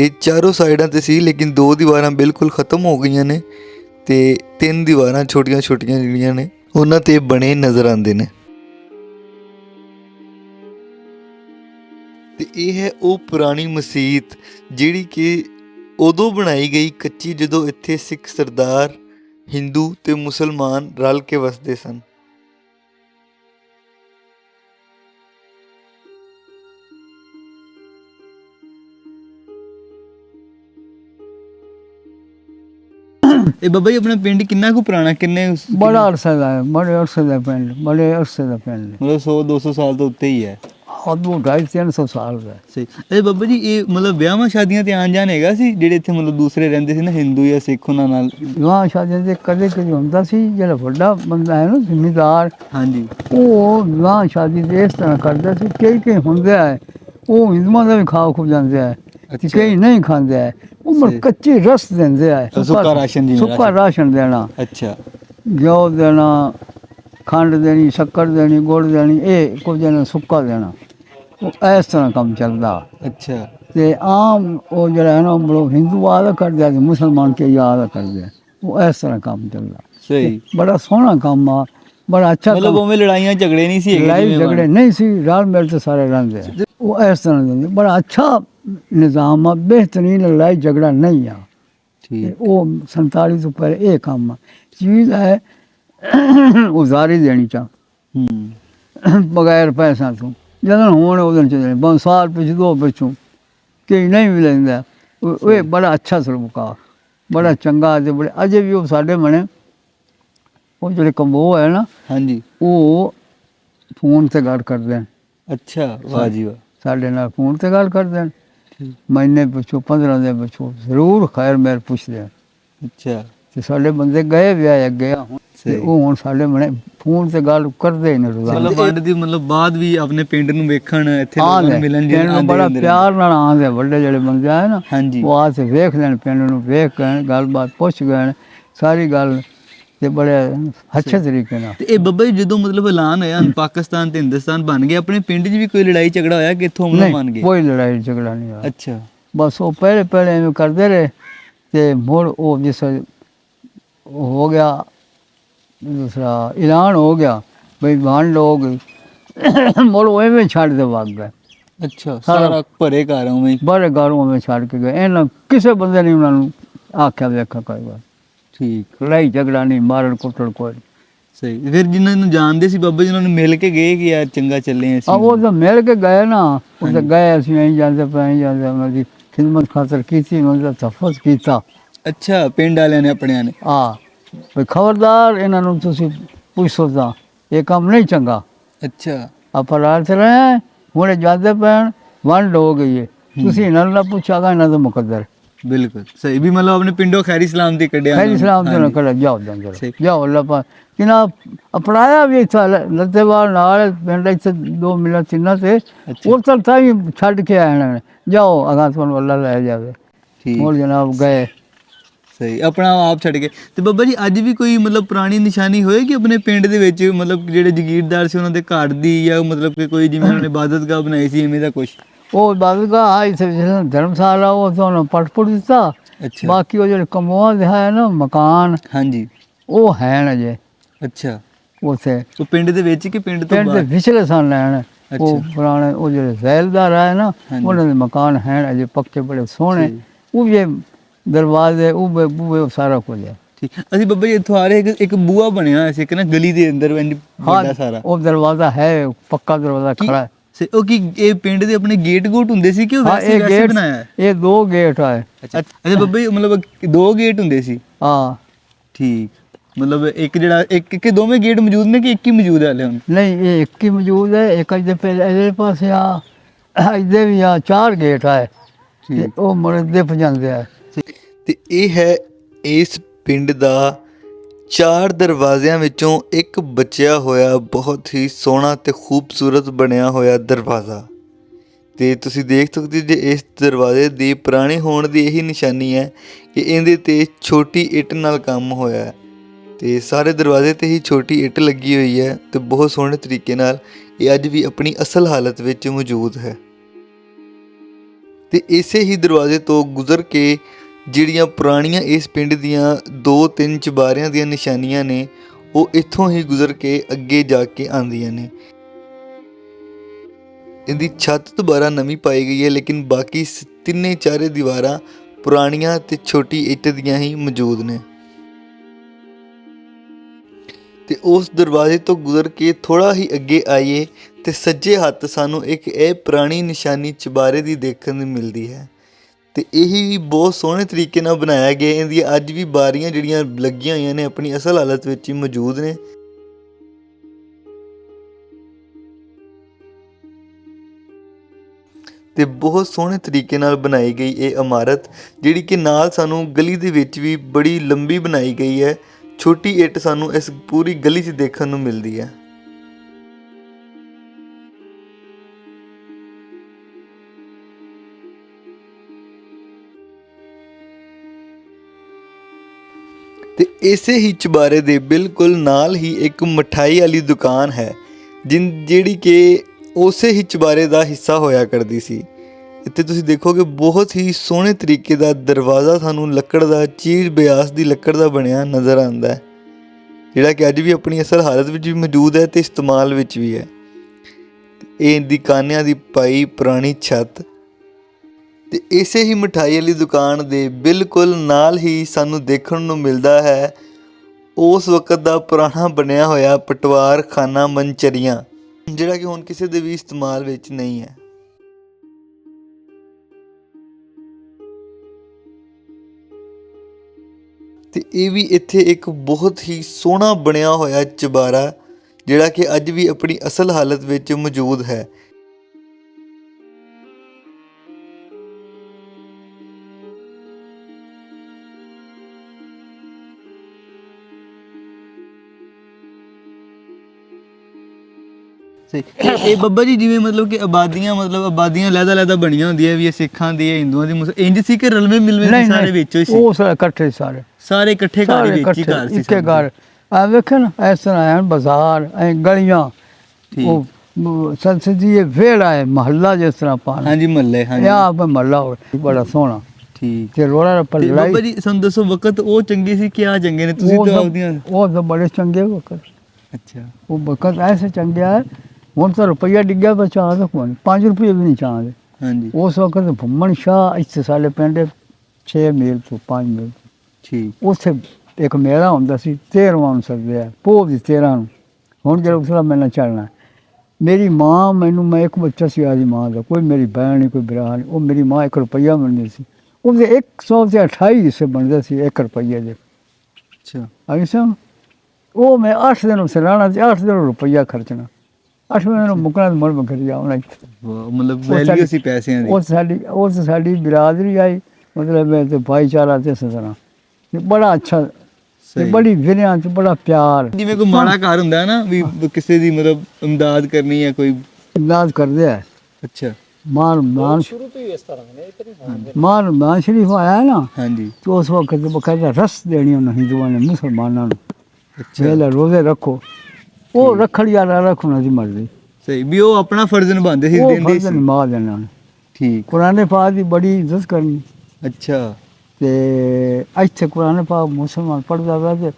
ਇਹ ਚਾਰੋਂ ਸਾਈਡਾਂ ਤੇ ਸੀ, ਲੇਕਿਨ ਦੋ ਦੀਵਾਰਾਂ ਬਿਲਕੁਲ ਖਤਮ ਹੋ ਗਈਆਂ ਨੇ ਤੇ ਤਿੰਨ ਦੀਵਾਰਾਂ ਛੋਟੀਆਂ ਛੋਟੀਆਂ ਜਿਹੜੀਆਂ ਨੇ, ਉਹਨਾਂ ਤੇ ਬਣੇ ਨਜ਼ਰ ਆਉਂਦੇ ਨੇ। ਤੇ ਇਹ ਹੈ ਉਹ ਪੁਰਾਣੀ ਮਸਜਿਦ ਜਿਹੜੀ ਕਿ ਉਦੋਂ ਬਣਾਈ ਗਈ ਕੱਚੀ ਜਦੋਂ ਇੱਥੇ ਸਿੱਖ ਸਰਦਾਰ ਹਿੰਦੂ ਤੇ ਮੁਸਲਮਾਨ ਰਲ ਕੇ ਵਸਦੇ ਸਨ ਇਹ ਬੱਬਾ ਜੀ ਆਪਣਾ ਪਿੰਡ ਕਿੰਨਾ ਕੁ ਪੁਰਾਣਾ ਕਿੰਨੇ ਬੜਾ ਅਰਸਾ ਦਾ ਹੈ ਬੜੇ ਅਰਸੇ ਦਾ ਪਿੰਡ ਬੜੇ ਅਰਸੇ ਦਾ ਪਿੰਡ। ਮਤਲਬ 100 200 ਸਾਲ ਤੋਂ ਉੱਤੇ ਹੀ ਹੈ ਤਿੰਨ ਸੌ ਸਾਲ ਦਾ। ਸਹੀ ਇਹ ਬੱਬਾ ਜੀ ਇਹ ਮਤਲਬ ਵਿਆਹਾਂ ਸ਼ਾਦੀਆਂ ਤੇ ਆਣ ਜਾਣ ਹੈਗਾ ਸੀ ਜਿਹੜੇ ਇੱਥੇ ਮਤਲਬ ਦੂਸਰੇ ਰਹਿੰਦੇ ਸੀ ਨਾ ਹਿੰਦੂ ਜਾਂ ਸਿੱਖ ਉਹਨਾਂ ਨਾਲ ਵਿਆਹ ਸ਼ਾਦੀਆਂ ਦੇ ਕਦੇ ਕਦੇ ਹੁੰਦਾ ਸੀ ਜਿਹੜਾ ਵੱਡਾ ਬੰਦਾ ਹੈ ਨਾ ਜ਼ਿਮੀਦਾਰ ਹਾਂਜੀ ਉਹ ਵਿਆਹ ਸ਼ਾਦੀ ਦੇ ਇਸ ਤਰ੍ਹਾਂ ਕਰਦਾ ਸੀ ਕਈ ਕਈ ਹੁੰਦੇ ਆ ਉਹ ਹਿੰਦੂਆਂ ਦਾ ਵੀ ਖਾ ਖੁਬ ਜਾਂਦੇ ਆ ਤੇ ਅੱਛਾ। ਕਈ ਨਹੀਂ ਖਾਂਦੇ ਆ ਉਹ ਮਰ। ਕੱਚੀ ਰਸ ਦਿੰਦੇ ਆ ਸੁੱਕਾ ਰਾਸ਼ਨ ਜਿਵੇਂ ਸੁੱਕਾ ਰਾਸ਼ਨ ਦੇਣਾ ਅੱਛਾ ਘਿਓ ਦੇਣਾ ਖੰਡ ਦੇਣੀ ਸ਼ੱਕਰ ਦੇਣੀ ਗੁੜ ਦੇਣੀ ਇਹ ਕੁਝ ਦੇਣਾ ਸੁੱਕਾ ਦੇਣਾ। ਉਹ ਇਸ ਤਰ੍ਹਾਂ ਕੰਮ ਚੱਲਦਾ। ਅੱਛਾ। ਤੇ ਆਮ ਉਹ ਜਿਹੜਾ ਹੈ ਨਾ ਉਹ ਹਿੰਦੂ ਆਦਾ ਕਰਦੇ ਆ ਤੇ ਮੁਸਲਮਾਨ ਕੇ ਯਾਦ ਕਰਦੇ ਉਹ ਇਸ ਤਰ੍ਹਾਂ ਕੰਮ ਚੱਲਦਾ। ਸਹੀ। ਬੜਾ ਸੋਹਣਾ ਕੰਮ ਆ ਬੜਾ ਅੱਛਾ ਮਤਲਬ ਉਵੇਂ ਲੜਾਈਆਂ ਝਗੜੇ ਨਹੀਂ ਸੀ ਲੜਾਈ ਝਗੜੇ ਨਹੀਂ ਸੀ ਰਲ ਮਿਲ ਕੇ ਸਾਰੇ ਰਹਿੰਦੇ ਉਹ ਇਸ ਤਰ੍ਹਾਂ ਦੇ ਬੜਾ ਅੱਛਾ ਨਿਜ਼ਾਮ ਆ ਬਿਹਤਰੀਨ ਲੜਾਈ ਝਗੜਾ ਨਹੀਂ ਆ। ਤੇ ਠੀਕ ਉਹ 47 ਤੋਂ ਪਹਿਲੇ ਇਹ ਕੰਮ ਆ। ਚੀਜ਼ ਹੈ ਉਜ਼ਾਰੀ ਦੇਣੀ ਚਾ ਹੂੰ ਬਗੈਰ ਪੈਸਾ ਤੋਂ। ਜਦੋਂ ਹੋਣ ਉਹਦੇ ਚ ਦੇਣੇ ਬੰਦ ਸਾਲ ਪਿਛ ਦੋ ਪਿਛੋਂ ਕਿ ਨਹੀਂ ਵੀ ਲੈਂਦਾ। ਉਹ ਇਹ ਬੜਾ ਅੱਛਾ ਸਲੂਕਾ। ਬੜਾ ਚੰਗਾ ਤੇ ਬੜੇ ਅਜੇ ਵੀ ਉਹ ਸਾਡੇ ਬਣੇ ਉਹ ਜਿਹੜੇ ਕੰਬੋ ਹੈ ਨਾ ਹਾਂਜੀ। ਉਹ ਫੋਨ ਤੇ ਗੱਲ ਕਰਦੇ ਨੇ। ਅੱਛਾ ਵਾਹ ਜੀ ਵਾਹ। ਸਾਡੇ ਨਾਲ ਫੋਨ ਤੇ ਗੱਲ ਕਰਦੇ ਨੇ। ਮਹੀਨੇ ਪਿਛੋਂ 15 ਦੇ ਪਿਛੋਂ ਜ਼ਰੂਰ ਖੈਰ ਮੇਰ ਪੁੱਛਦੇ ਆ ਅੱਛਾ। ਤੇ ਸਾਡੇ ਬੰਦੇ ਗਏ ਵੀ ਆ ਅੱਗੇ ਆ ਹੁਣ ਤੇ ਸਹੀ। ਉਹ ਹੁਣ ਸਾਡੇ ਬਣੇ ਫੋਨ ਤੇ ਗੱਲ ਕਰਦੇ ਨੇ ਰੋਜ਼ਾਨਾ। ਮਤਲਬ ਵੰਡ ਦੀ ਮਤਲਬ ਬਾਅਦ ਵੀ ਆਪਣੇ ਪਿੰਡ ਨੂੰ ਵੇਖਣ ਇੱਥੇ ਲੋਕਾਂ ਆਂਦੇ ਨੂੰ ਮਿਲਣ ਨੂੰ ਆਉਂਦੇ ਬੜਾ। ਪਿਆਰ ਨਾਲ ਆਉਂਦੇ ਵੱਡੇ ਜਿਹੜੇ ਬੰਦੇ ਆਏ ਨਾ ਹਾਂਜੀ। ਉਹ ਆ ਕੇ ਵੇਖ ਲੈਣ ਪਿੰਡ ਨੂੰ ਵੇਖ ਗਏ ਗੱਲਬਾਤ ਪੁੱਛ ਗਏ ਸਾਰੀ ਗੱਲ ਤੇ ਬੜੇ ਅੱਛੇ ਤਰੀਕੇ ਨਾਲ। ਤੇ ਇਹ ਬੱਬਾ ਜੀ ਜਦੋਂ ਮਤਲਬ ਐਲਾਨ ਹੋਇਆ ਪਾਕਿਸਤਾਨ ਤੇ ਹਿੰਦੁਸਤਾਨ ਬਣ ਗਏ ਆਪਣੇ ਪਿੰਡ 'ਚ ਵੀ ਕੋਈ ਲੜਾਈ ਝਗੜਾ ਹੋਇਆ ਕਿ ਇੱਥੋਂ ਮਤਲਬ ਬਣ ਗਏ ਕੋਈ ਲੜਾਈ ਝਗੜਾ ਨਹੀਂ ਹੋਇਆ। ਅੱਛਾ। ਬਸ ਉਹ ਪਹਿਲੇ ਪਹਿਲੇ ਐਵੇਂ ਕਰਦੇ ਰਹੇ ਤੇ ਮੁੜ ਉਹ ਜਿਸ ਹੋ ਗਿਆ ਦੂਸਰਾ ਐਲਾਨ ਹੋ ਗਿਆ ਬਈ ਹੋ ਗਈ ਮੁੜ ਉਹ ਐਵੇਂ ਛੱਡ ਦੇ ਵਗ ਗਏ। ਅੱਛਾ ਸਾਰਾ ਭਰੇ ਘਰ ਉਵੇਂ। ਬੜੇ ਘਰੋਂ ਐਵੇਂ ਛੱਡ ਕੇ ਗਏ। ਇਹਨਾਂ ਕਿਸੇ ਬੰਦੇ ਨੇ ਉਹਨਾਂ ਨੂੰ ਆਖਿਆ ਵੇਖਿਆ ਕੋਈ ਗੱਲ। ਠੀਕ। ਲੜਾਈ ਝਗੜਾ ਨਹੀਂ ਮਾਰਨ ਕੁੱਟਣ ਕੋਈ। ਸਹੀ। ਫਿਰ ਜਿਨ੍ਹਾਂ ਨੂੰ ਜਾਣਦੇ ਸੀ ਬਾਬਾ ਜੀ ਉਹਨਾਂ ਨੂੰ ਮਿਲ ਕੇ ਗਏ ਕਿ ਯਾਰ ਚੰਗਾ ਚੱਲੇ ਆ ਅਸੀਂ? ਉਹ ਤਾਂ ਮਿਲ ਕੇ ਗਏ ਨਾ। ਉਹ ਤਾਂ ਗਏ ਅਸੀਂ ਐਂ ਜਾਂਦੇ ਪਏ ਜਾਂਦੇ ਉਹਨਾਂ ਦੀ ਖਿਦਮਤ ਖਾਤਰ ਕੀਤੀ ਉਹਨਾਂ ਦਾ ਤਫਜ਼ ਕੀਤਾ। ਅੱਛਾ ਪਿੰਡ ਵਾਲਿਆਂ ਨੇ ਆਪਣਿਆਂ ਨੇ? ਆ ਵੀ ਖਬਰਦਾਰ ਇਹਨਾਂ ਨੂੰ ਤੁਸੀਂ ਪੁੱਛੋ ਤਾਂ ਇਹ ਕੰਮ ਨਹੀਂ ਚੰਗਾ। ਅੱਛਾ। ਆਪਾਂ ਰਾਤ ਰਹੇ ਹੁਣੇ ਜਾਂਦੇ ਪੈਣ ਵੰਡ ਹੋ ਗਈ ਹੈ। ਤੁਸੀਂ ਇਹਨਾਂ ਨੂੰ ਨਾ ਪੁੱਛਾਗਾ ਇਹਨਾਂ ਦਾ ਮੁਕੱਦਰ। ਬਿਲਕੁਲ ਸਹੀ। ਵੀ ਮਤਲਬ ਆਪਣੇ ਪਿੰਡੋਂ ਖੈਰੀ ਸਲਾਮ ਦੀ ਕੱਢਿਆ ਖੈਰ। ਇਸਲਾਮ ਤੇ। ਕਰ ਜਾਓ ਸਹੀ। ਜਾਓ ਅੱਲਾ ਪਾ ਕਿਨਾ ਅਪਣਾਇਆ ਵੀ ਇੱਥੇ ਲੱਤੇਵਾਲ ਨਾਲ ਪਿੰਡ ਇੱਥੇ ਦੋ ਮਿਲਾ ਤਿੰਨਾਂ ਤੇ। ਉਹ ਤਾਂ ਤਾਂ ਛੱਡ ਕੇ ਆਏ ਨੇ। ਜਾਓ ਅਗਾ ਤੁਹਾਨੂੰ ਅੱਲਾ ਲੈ ਜਾਵੇ। ਠੀਕ। ਹੋਰ ਜਨਾਬ ਗਏ। ਸਹੀ ਆਪਣਾ ਆਪ ਛੱਡ ਕੇ। ਤੇ ਬੱਬਾ ਜੀ ਅੱਜ ਵੀ ਕੋਈ ਮਤਲਬ ਪੁਰਾਣੀ ਨਿਸ਼ਾਨੀ ਹੋਏਗੀ ਆਪਣੇ ਪਿੰਡ ਦੇ ਵਿੱਚ? ਮਤਲਬ ਜਿਹੜੇ ਜਗੀਰਦਾਰ ਸੀ ਉਹਨਾਂ ਦੇ ਘਰ ਦੀ ਜਾਂ ਮਤਲਬ ਕਿ ਕੋਈ ਜਿਵੇਂ ਉਹਨਾਂ ਨੇ ਇਬਾਦਤਗਾਹ ਬਣਾਈ ਸੀ ਐਵੇਂ ਦਾ ਕੁਝ ਉਹ ਬਾਦਗਾ ਆਈ ਇੱਥੇ ਜਿਹੜਾ ਧਰਮਸ਼ਾਲਾ ਉਹ ਤੁਹਾਨੂੰ ਪਟਪੁਰ ਦਿੱਤਾ। ਅੱਛਾ। ਬਾਕੀ ਉਹ ਜਿਹੜੇ ਕਮੋਆ ਦੇ ਹੈ ਨਾ ਮਕਾਨ ਹਾਂਜੀ। ਉਹ ਹੈ ਨਾ ਜੇ ਅੱਛਾ। ਉਥੇ। ਤੋਂ ਉਹ ਪਿੰਡ ਦੇ ਵਿੱਚ ਕਿ ਪਿੰਡ ਤੋਂ ਪਿੰਡ ਦੇ ਬਾਹਰ? ਪਿਛਲੇ ਸਾਲ ਲੈਣ। ਉਹ। ਪੁਰਾਣੇ ਉਹ ਜਿਹੜੇ ਜ਼ੈਲਦਾਰ ਆਏ ਨਾ। ਉਹਨਾਂ ਦੇ ਮਕਾਨ ਹੈ ਅਜੇ ਪੱਕੇ ਬੜੇ ਸੋਹਣੇ। ਸਹੀ। ਉਹ ਵੀ ਦਰਵਾਜ਼ੇ ਉਹ ਬੂਹੇ ਸਾਰਾ ਕੁਝ ਹੈ ਠੀਕ। ਅਸੀਂ ਬੱਬਾ ਜੀ ਇੱਥੋਂ ਆ ਰਹੇ ਇੱਕ- ਇੱਕ ਬੂਆ ਬਣਿਆ ਹੋਇਆ ਸੀ ਇੱਕ ਨਾ ਗਲੀ ਦੇ ਅੰਦਰ ਇੰਜ ਵੱਡਾ ਸਾਰਾ। ਉਹ ਦਰਵਾਜ਼ਾ ਹੈ ਪੱਕਾ ਦਰਵਾਜ਼ਾ ਕੀ- ਖੜਾ ਹੈ। ਸੇ ਉਹ ਕੀ ਇਹ ਪਿੰਡ ਦੇ ਆਪਣੇ ਗੇਟ ਗੋਟ ਹੁੰਦੇ ਸੀ ਕਿ ਉਹ ਹਾਂ ਵੈਸੇ ਇਹ ਵੈਸੇ ਗੇਟ ਬਣਾਇਆ ਹੈ ਇਹ ਦੋ ਗੇਟ ਹੈ ਅੱਛਾ ਅੱਛਾ ਬੱਬਾ ਜੀ ਮਤਲਬ ਦੋ ਗੇਟ ਹੁੰਦੇ ਸੀ? ਹਾਂ। ਠੀਕ। ਮਤਲਬ ਇੱਕ ਜਿਹੜਾ ਇੱਕ ਕਿ ਦੋਵੇਂ ਗੇਟ ਮੌਜੂਦ ਨੇ ਕਿ ਇੱਕ ਹੀ ਮੌਜੂਦ ਹੈ ਹਲੇ ਹੁਣ? ਨਹੀਂ ਇਹ ਇੱਕ ਹੀ ਮੌਜੂਦ ਹੈ ਇੱਕ ਅਜੇ ਪਹਿਲੇ ਇਹਦੇ ਪਾਸੇ ਆ ਇਹਦੇ ਵੀ ਆ ਚਾਰ ਗੇਟ ਆ। ਤੇ ਠੀਕ ਉਹ ਮੁੜ ਦਿਪ ਜਾਂਦੇ ਆ। ਤੇ ਇਹ ਹੈ ਇਸ ਪਿੰਡ ਦਾ ਚਾਰ ਦਰਵਾਜ਼ਿਆਂ ਵਿੱਚੋਂ ਇੱਕ ਬਚਿਆ ਹੋਇਆ ਬਹੁਤ ਹੀ ਸੋਹਣਾ ਤੇ ਖੂਬਸੂਰਤ ਬਣਿਆ ਹੋਇਆ ਦਰਵਾਜ਼ਾ। ਤੇ ਤੁਸੀਂ ਦੇਖ ਸਕਦੇ ਜੇ ਇਸ ਦਰਵਾਜ਼ੇ ਦੀ ਪੁਰਾਣੇ ਹੋਣ ਦੀ ਇਹੀ ਨਿਸ਼ਾਨੀ ਹੈ ਕਿ ਇਹਦੇ ਤੇ ਛੋਟੀ ਇੱਟ ਨਾਲ ਕੰਮ ਹੋਇਆ ਹੈ। ਤੇ ਸਾਰੇ ਦਰਵਾਜ਼ੇ ਤੇ ਹੀ ਛੋਟੀ ਇੱਟ ਲੱਗੀ ਹੋਈ ਹੈ ਤੇ ਬਹੁਤ ਸੋਹਣੇ ਤਰੀਕੇ ਨਾਲ ਇਹ ਅੱਜ ਵੀ ਆਪਣੀ ਅਸਲ ਹਾਲਤ ਵਿੱਚ ਮੌਜੂਦ ਹੈ। ਤੇ ਇਸੇ ਹੀ ਦਰਵਾਜ਼ੇ ਤੋਂ ਗੁਜ਼ਰ ਕੇ ਜਿਹੜੀਆਂ ਪੁਰਾਣੀਆਂ ਇਸ ਪਿੰਡ ਦੀਆਂ ਦੋ ਤਿੰਨ ਚੁਬਾਰਿਆਂ ਦੀਆਂ ਨਿਸ਼ਾਨੀਆਂ ਨੇ, ਉਹ ਇੱਥੋਂ ਹੀ ਗੁਜ਼ਰ ਕੇ ਅੱਗੇ ਜਾ ਕੇ ਆਉਂਦੀਆਂ ਨੇ। ਇਹਦੀ ਛੱਤ ਦੁਬਾਰਾ ਨਵੀਂ ਪਾਈ ਗਈ ਹੈ, ਲੇਕਿਨ ਬਾਕੀ ਸ- ਤਿੰਨੇ ਚਾਰੇ ਦੀਵਾਰਾਂ ਪੁਰਾਣੀਆਂ ਤੇ ਛੋਟੀ ਇੱਟ ਦੀਆਂ ਹੀ ਮੌਜੂਦ ਨੇ। ਤੇ ਉਸ ਦਰਵਾਜ਼ੇ ਤੋਂ ਗੁਜ਼ਰ ਕੇ ਥੋੜਾ ਹੀ ਅੱਗੇ ਆਈਏ ਤੇ ਸੱਜੇ ਹੱਥ ਸਾਨੂੰ ਇੱਕ ਇਹ ਪੁਰਾਣੀ ਨਿਸ਼ਾਨੀ ਚੁਬਾਰੇ ਦੀ ਦੇਖਣ ਨੂੰ ਮਿਲਦੀ ਹੈ। ਤੇ ਇਹ ਵੀ ਬਹੁਤ ਸੋਹਣੇ ਤਰੀਕੇ ਨਾਲ ਬਣਾਇਆ ਗਿਆ ਇਹਦੀਆਂ ਅੱਜ ਵੀ ਬਾਰੀਆਂ ਜਿਹੜੀਆਂ ਲੱਗੀਆਂ ਹੋਈਆਂ ਨੇ, ਆਪਣੀ ਅਸਲ ਹਾਲਤ ਵਿੱਚ ਹੀ ਮੌਜੂਦ ਨੇ। ਤੇ ਬਹੁਤ ਸੋਹਣੇ ਤਰੀਕੇ ਨਾਲ ਬਣਾਈ ਗਈ ਇਹ ਇਮਾਰਤ, ਜਿਹੜੀ ਕਿ ਨਾਲ ਸਾਨੂੰ ਗਲੀ ਦੇ ਵਿੱਚ ਵੀ ਬੜੀ ਲੰਬੀ ਬਣਾਈ ਗਈ ਹੈ। ਛੋਟੀ ਇੱਟ ਸਾਨੂੰ ਇਸ ਪੂਰੀ ਗਲੀ 'ਚ ਦੇਖਣ ਨੂੰ ਮਿਲਦੀ ਹੈ। ਇਸੇ ਹੀ ਚੁਬਾਰੇ ਦੇ ਬਿਲਕੁਲ ਨਾਲ ਹੀ ਇੱਕ ਮਠਾਈ ਵਾਲੀ ਦੁਕਾਨ ਹੈ ਜਿਨ ਜਿਹੜੀ ਕਿ ਉਸੇ ਹੀ ਚੁਬਾਰੇ ਦਾ ਹਿੱਸਾ ਹੋਇਆ ਕਰਦੀ ਸੀ। ਇੱਥੇ ਤੁਸੀਂ ਦੇਖੋਗੇ ਬਹੁਤ ਹੀ ਸੋਹਣੇ ਤਰੀਕੇ ਦਾ ਦਰਵਾਜ਼ਾ ਸਾਨੂੰ ਲੱਕੜ ਦਾ ਚੀਰ ਬਿਆਸ ਦੀ ਲੱਕੜ ਦਾ ਬਣਿਆ ਨਜ਼ਰ ਆਉਂਦਾ ਹੈ। ਜਿਹੜਾ ਕਿ ਅੱਜ ਵੀ ਆਪਣੀ ਅਸਲ ਹਾਲਤ ਵਿੱਚ ਵੀ ਮੌਜੂਦ ਹੈ ਤੇ ਇਸਤੇਮਾਲ ਵਿੱਚ ਵੀ ਹੈ। ਇਹ ਦੁਕਾਨਿਆਂ ਦੀ ਪਾਈ ਪੁਰਾਣੀ ਛੱਤ ਤੇ ਇਸੇ ਹੀ ਮਠਾਈ ਵਾਲੀ ਦੁਕਾਨ ਦੇ ਬਿਲਕੁਲ ਨਾਲ ਹੀ ਸਾਨੂੰ ਦੇਖਣ ਨੂੰ ਮਿਲਦਾ ਹੈ। ਉਸ ਵਕਤ ਦਾ ਪੁਰਾਣਾ ਬਣਿਆ ਹੋਇਆ ਪਟਵਾਰ ਖਾਨਾ ਮੰਚਰੀਆਂ, ਜਿਹੜਾ ਕਿ ਹੁਣ ਕਿਸੇ ਦੇ ਵੀ ਇਸਤੇਮਾਲ ਵਿੱਚ ਨਹੀਂ ਹੈ। ਤੇ ਇਹ ਵੀ ਇੱਥੇ ਇੱਕ ਬਹੁਤ ਹੀ ਸੋਹਣਾ ਬਣਿਆ ਹੋਇਆ ਚੁਬਾਰਾ, ਜਿਹੜਾ ਕਿ ਅੱਜ ਵੀ ਆਪਣੀ ਅਸਲ ਹਾਲਤ ਵਿੱਚ ਮੌਜੂਦ ਹੈ। ਸਹੀ। ਇਹ- ਇਹ ਬੱਬਾ ਜੀ ਜਿਵੇਂ ਮਤਲਬ ਕਿ ਆਬਾਦੀਆਂ ਮਤਲਬ ਆਬਾਦੀਆਂ ਲਹਿਦਾ ਲਹਿਦਾ ਬਣੀਆਂ ਹੁੰਦੀਆਂ ਵੀ ਇਹ ਸਿੱਖਾਂ ਦੀ ਹੈ ਹਿੰਦੂਆਂ ਦੀ ਇੰਜ ਸੀ ਕਿ ਰਲਵੇਂ ਮਿਲਵੇਂ ਸੀ ਸਾਰੇ ਵਿੱਚੋਂ ਹੀ ਸੀ? ਉਹ ਸਾਰੇ ਇਕੱਠੇ ਸਾਰੇ। ਸਾਰੇ ਇਕੱਠੇ ਘਰ ਸਾਰੇ ਵਿੱਚ ਹੀ ਘਰ ਸੀ ਇੱਕੇ। ਘਰ। ਆ ਵੇਖੋ ਨਾ ਇਸ ਤਰ੍ਹਾਂ ਹੈ ਬਾਜ਼ਾਰ ਐ ਗਲੀਆਂ। ਠੀਕ। ਉਹ ਸੰਸਦੀ ਇਹ ਵੇੜਾ ਹੈ ਮਹੱਲਾ ਜਿਸ ਤਰ੍ਹਾਂ ਪਾਣਾ ਹਾਂਜੀ ਮੱਲੇ ਹਾਂਜੀ। ਇਹ ਆਪ ਮਹੱਲਾ ਹੋਵੇ ਬੜਾ ਸੋਹਣਾ। ਠੀਕ। ਤੇ ਰੋੜਾ ਤੇ ਪੱਲਾਈ ਬੱਬਾ ਜੀ ਸਾਨੂੰ ਦੱਸੋ ਵਕਤ ਉਹ ਚੰਗੇ ਸੀ ਕਿ ਆ ਚੰਗੇ ਨੇ? ਤੁਸੀਂ ਉਹ ਤਾਂ ਤਾਂ- ਆਪਦੀਆਂ ਉਹ ਤਾਂ ਬੜੇ ਚੰਗੇ ਵਕਤ। ਅੱਛਾ। ਉਹ ਵਕਤ ਐਸੇ ਚੰਗੇ ਹੈ ਹੁਣ ਤਾਂ ਰੁਪਈਆ ਡਿੱਗਿਆ ਬਚਾ ਤਾਂ ਕੋਈ 5 ਰੁਪਏ ਵੀ ਨਹੀਂ ਚਾਹਦੇ ਹਾਂਜੀ। ਉਸ ਵਕਤ ਭੁੰਮਣ ਸ਼ਾਹ ਇੱਥੇ ਸਾਡੇ ਪਿੰਡ 6 ਮੀਲ ਤੋਂ 5 ਮੀਲ ਠੀਕ। ਉੱਥੇ ਇੱਕ ਮੇਲਾ ਹੁੰਦਾ ਸੀ 13ਵਾਂ ਨੂੰ ਸਕਦੇ ਆ ਪੋਹ ਦੀ 13 ਨੂੰ। ਹੁਣ ਜਿਹੜਾ ਉਸਲਾ ਮੈਨਾਂ ਚੱਲਣਾ ਮੇਰੀ ਮਾਂ ਮੈਨੂੰ ਮੈਂ ਇੱਕ ਬੱਚਾ ਸੀ ਆਦੀ ਮਾਂ ਦਾ ਕੋਈ ਮੇਰੀ ਭੈਣ ਨਹੀਂ ਕੋਈ ਭਰਾ ਨਹੀਂ ਉਹ ਮੇਰੀ ਮਾਂ ਇੱਕ ਰੁਪਈਆ ਮੰਗਦੀ ਸੀ। ਉਹਦੇ 100 ਤੇ 28 ਹਿੱਸੇ ਬਣਦੇ ਸੀ 1 ਰੁਪਈਏ ਦੇ। ਅੱਛਾ। ਆਈ ਸਾਂ ਉਹ ਮੈਂ 8 ਦਿਨ ਉਸੇ ਰਹਿਣਾ ਤੇ 8 ਦਿਨ ਰੁਪਈਆ ਖਰਚਣਾ। 8 ਦਿਨ ਨੂੰ ਮੁਕਣਾ ਮੁੜ ਘਰ ਆਉਣਾ ਮਤਲਬ ਵੈਲਿਊ ਸੀ ਪੈਸਿਆਂ ਦੀ। ਉਹ ਸਾਡੀ ਉਹ ਸਾਡੀ ਬਿਰਾਦਰੀ ਆਈ। ਮਤਲਬ ਇਹ ਤੇ ਭਾਈਚਾਰਾ ਤੇ ਇਸ ਤਰ੍ਹਾਂ ਤੇ ਬੜਾ ਅੱਛਾ ਤੇ। ਬੜੀ ਵਿਰਿਆਂ ਚ ਬੜਾ ਪਿਆਰ। ਜਿਵੇਂ ਕੋਈ ਮਾੜਾ ਘਰ ਹੁੰਦਾ ਹੈ ਨਾ ਵੀ ਕਿਸੇ ਦੀ ਮਤਲਬ ਇਮਦਾਦ ਕਰਨੀ ਹੈ ਕੋਈ ਇਮਦਾਦ ਕਰਦੇ ਆ। ਅੱਛਾ। ਮਾਨ ਮਾਨ ਸ਼ੁਰੂ ਤੋਂ ਹੀ ਇਸ ਤਰ੍ਹਾਂ ਨੇ ਮਾਨ ਮਾਨ ਸ਼ਰੀਫ ਆਇਆ ਨਾ ਹਾਂਜੀ। ਤੇ ਉਸ ਵਕਤ ਬਕਾਇਦਾ ਰਸ ਦੇਣੀ ਉਹਨਾਂ ਹਿੰਦੂਆਂ ਨੇ ਮੁਸਲਮਾਨਾਂ ਨੂੰ। ਅੱਛਾ। ਰੋਜ਼ੇ ਰੱਖੋ। ਉਹ ਰੱਖਣ ਨਾ ਰੱਖਣ ਦੀ ਮਰਜ਼ੀ। ਸਹੀ ਵੀ ਉਹ ਆਪਣਾ ਫਰਜ਼ ਨਿਭਾਉਂਦੇ ਸੀ ਉਹ ਦਿੰਦੇ ਫਰਜ਼ ਨਿਭਾ ਉਹਨੇ। ਠੀਕ। ਕੁਰਾਨ ਪਾਕ ਦੀ ਬੜੀ ਇੱਜ਼ਤ ਕਰਨੀ। ਅੱਛਾ। ਤੇ ਇੱਥੇ ਕੁਰਾਨ ਪਾਕ ਮੁਸਲਮਾਨ ਪੜਦਾ ਵਾ ਤੇ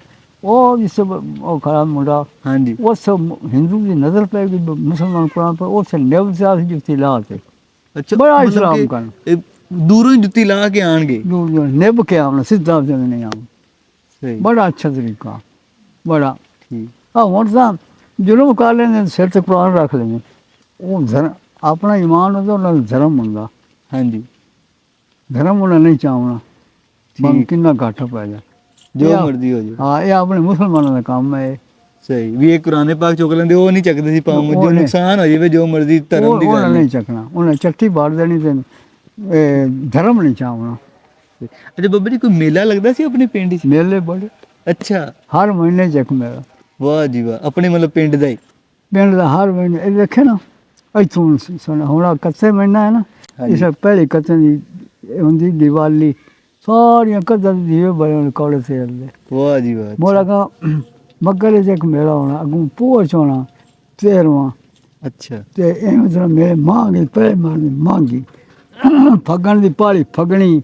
ਉਹ ਜਿਸ ਉਹ ਖੜਾ ਮੁੰਡਾ ਹਾਂਜੀ। ਉਸ ਹਿੰਦੂ ਦੀ ਨਜ਼ਰ ਪੈ ਗਈ ਮੁਸਲਮਾਨ ਕੁਰਾਨ ਪਰ ਉਸ ਨਿਵ ਸਿਆਸ ਜੁਤੀ ਲਾ ਤੇ। ਅੱਛਾ ਬੜਾ ਇਸਲਾਮ ਕਰਨ। ਦੂਰੋਂ ਹੀ ਜੁੱਤੀ ਲਾ ਕੇ ਆਣਗੇ ਜੋ ਨਿਭ ਕੇ ਆਉਣਾ ਸਿੱਧਾ ਤੇ ਨਹੀਂ ਆਉਣਾ। ਸਹੀ। ਬੜਾ ਅੱਛਾ ਤਰੀਕਾ। ਬੜਾ। ਠੀਕ। ਆ ਹੁਣ ਤਾਂ ਜੁਲਮ ਕਰ ਲੈਂਦੇ ਨੇ, ਸਿਰ ਤੇ ਕੁਰਾਨ ਰੱਖ ਲੈਂਦੇ ਉਹ ਧਰਮ ਆਪਣਾ ਈਮਾਨ ਹੁੰਦਾ ਉਹਨਾਂ ਦਾ ਧਰਮ ਹੁੰਦਾ। ਹਾਂਜੀ। ਧਰਮ ਉਹਨਾਂ ਨਹੀਂ ਚਾਹਣਾ ਬੰ ਠੀਕ। ਕਿੰਨਾ ਘੱਟ ਪੈ ਜਾ ਜੋ ਮਰਜ਼ੀ ਹੋ ਜਾਵੇ। ਹਾਂ ਇਹ ਆਪਣੇ ਮੁਸਲਮਾਨਾਂ ਦਾ ਕੰਮ ਹੈ ਇਹ। ਸਹੀ। ਵੀ ਇਹ ਕੁਰਾਨੇ ਪਾਕ ਚੁੱਕ ਲੈਂਦੇ ਉਹ ਨਹੀਂ ਚੱਕਦੇ ਸੀ ਭਾਵੇਂ ਉਹ ਜੋ ਨਹੀਂ। ਨੁਕਸਾਨ ਹੋ ਜਾਵੇ ਜੋ ਮਰਜ਼ੀ ਧਰਮ ਉਹ ਦੀ ਉਹਨਾਂ ਗੱਲ ਨਹੀਂ ਚੱਕਣਾ। ਉਹਨਾਂ ਚੱਟੀ ਬਾੜ ਦੇਣੀ ਤੇ ਇਹ ਧਰਮ ਨਹੀਂ ਚਾਹਣਾ ਅੱਛਾ ਬੱਬਾ ਜੀ ਕੋਈ ਮੇਲਾ ਲੱਗਦਾ ਸੀ ਆਪਣੇ ਪਿੰਡ 'ਚ? ਮੇਲੇ ਬੜੇ। ਅੱਛਾ। ਹਰ ਮਹੀਨੇ ਚ ਇੱਕ ਵਾਹ ਜੀ ਵਾਹ ਆਪਣੇ ਮਤਲਬ ਪਿੰਡ ਦਾ ਹੀ। ਪਿੰਡ ਦਾ ਹਰ ਮਹੀਨੇ ਇਹ ਦੇਖੇ ਨਾ ਇੱਥੋਂ ਸੁਣ ਹੁਣ ਕੱਸੇ ਮਹੀਨਾ ਹੈ ਨਾ। ਇਸ ਪਹਿਲੀ ਕੱਸੇ ਦੀ ਇਹ ਹੁੰਦੀ ਦੀਵਾਲੀ ਸਾਰੀਆਂ ਕਦਰ ਦੀਵੇ ਬੜੇ ਕੋਲੇ ਤੇ ਦੇ। ਵਾਹ ਜੀ ਵਾਹ ਮੋਲਾ ਕਾ ਮੱਗਰ ਚ ਇੱਕ ਮੇਲਾ ਹੋਣਾ ਅਗੂ ਪੋਚ ਹੋਣਾ ਤੇਰਵਾਂ। ਅੱਛਾ। ਤੇ ਐਵੇਂ ਤਰ੍ਹਾਂ ਮੇਰੇ ਮਾਂਗੀ ਪਹਿਲੇ ਮਾਰਦੀ ਮਾਂਗੀ। ਫਗਣ ਦੀ ਪਾਲੀ ਫਗਣੀ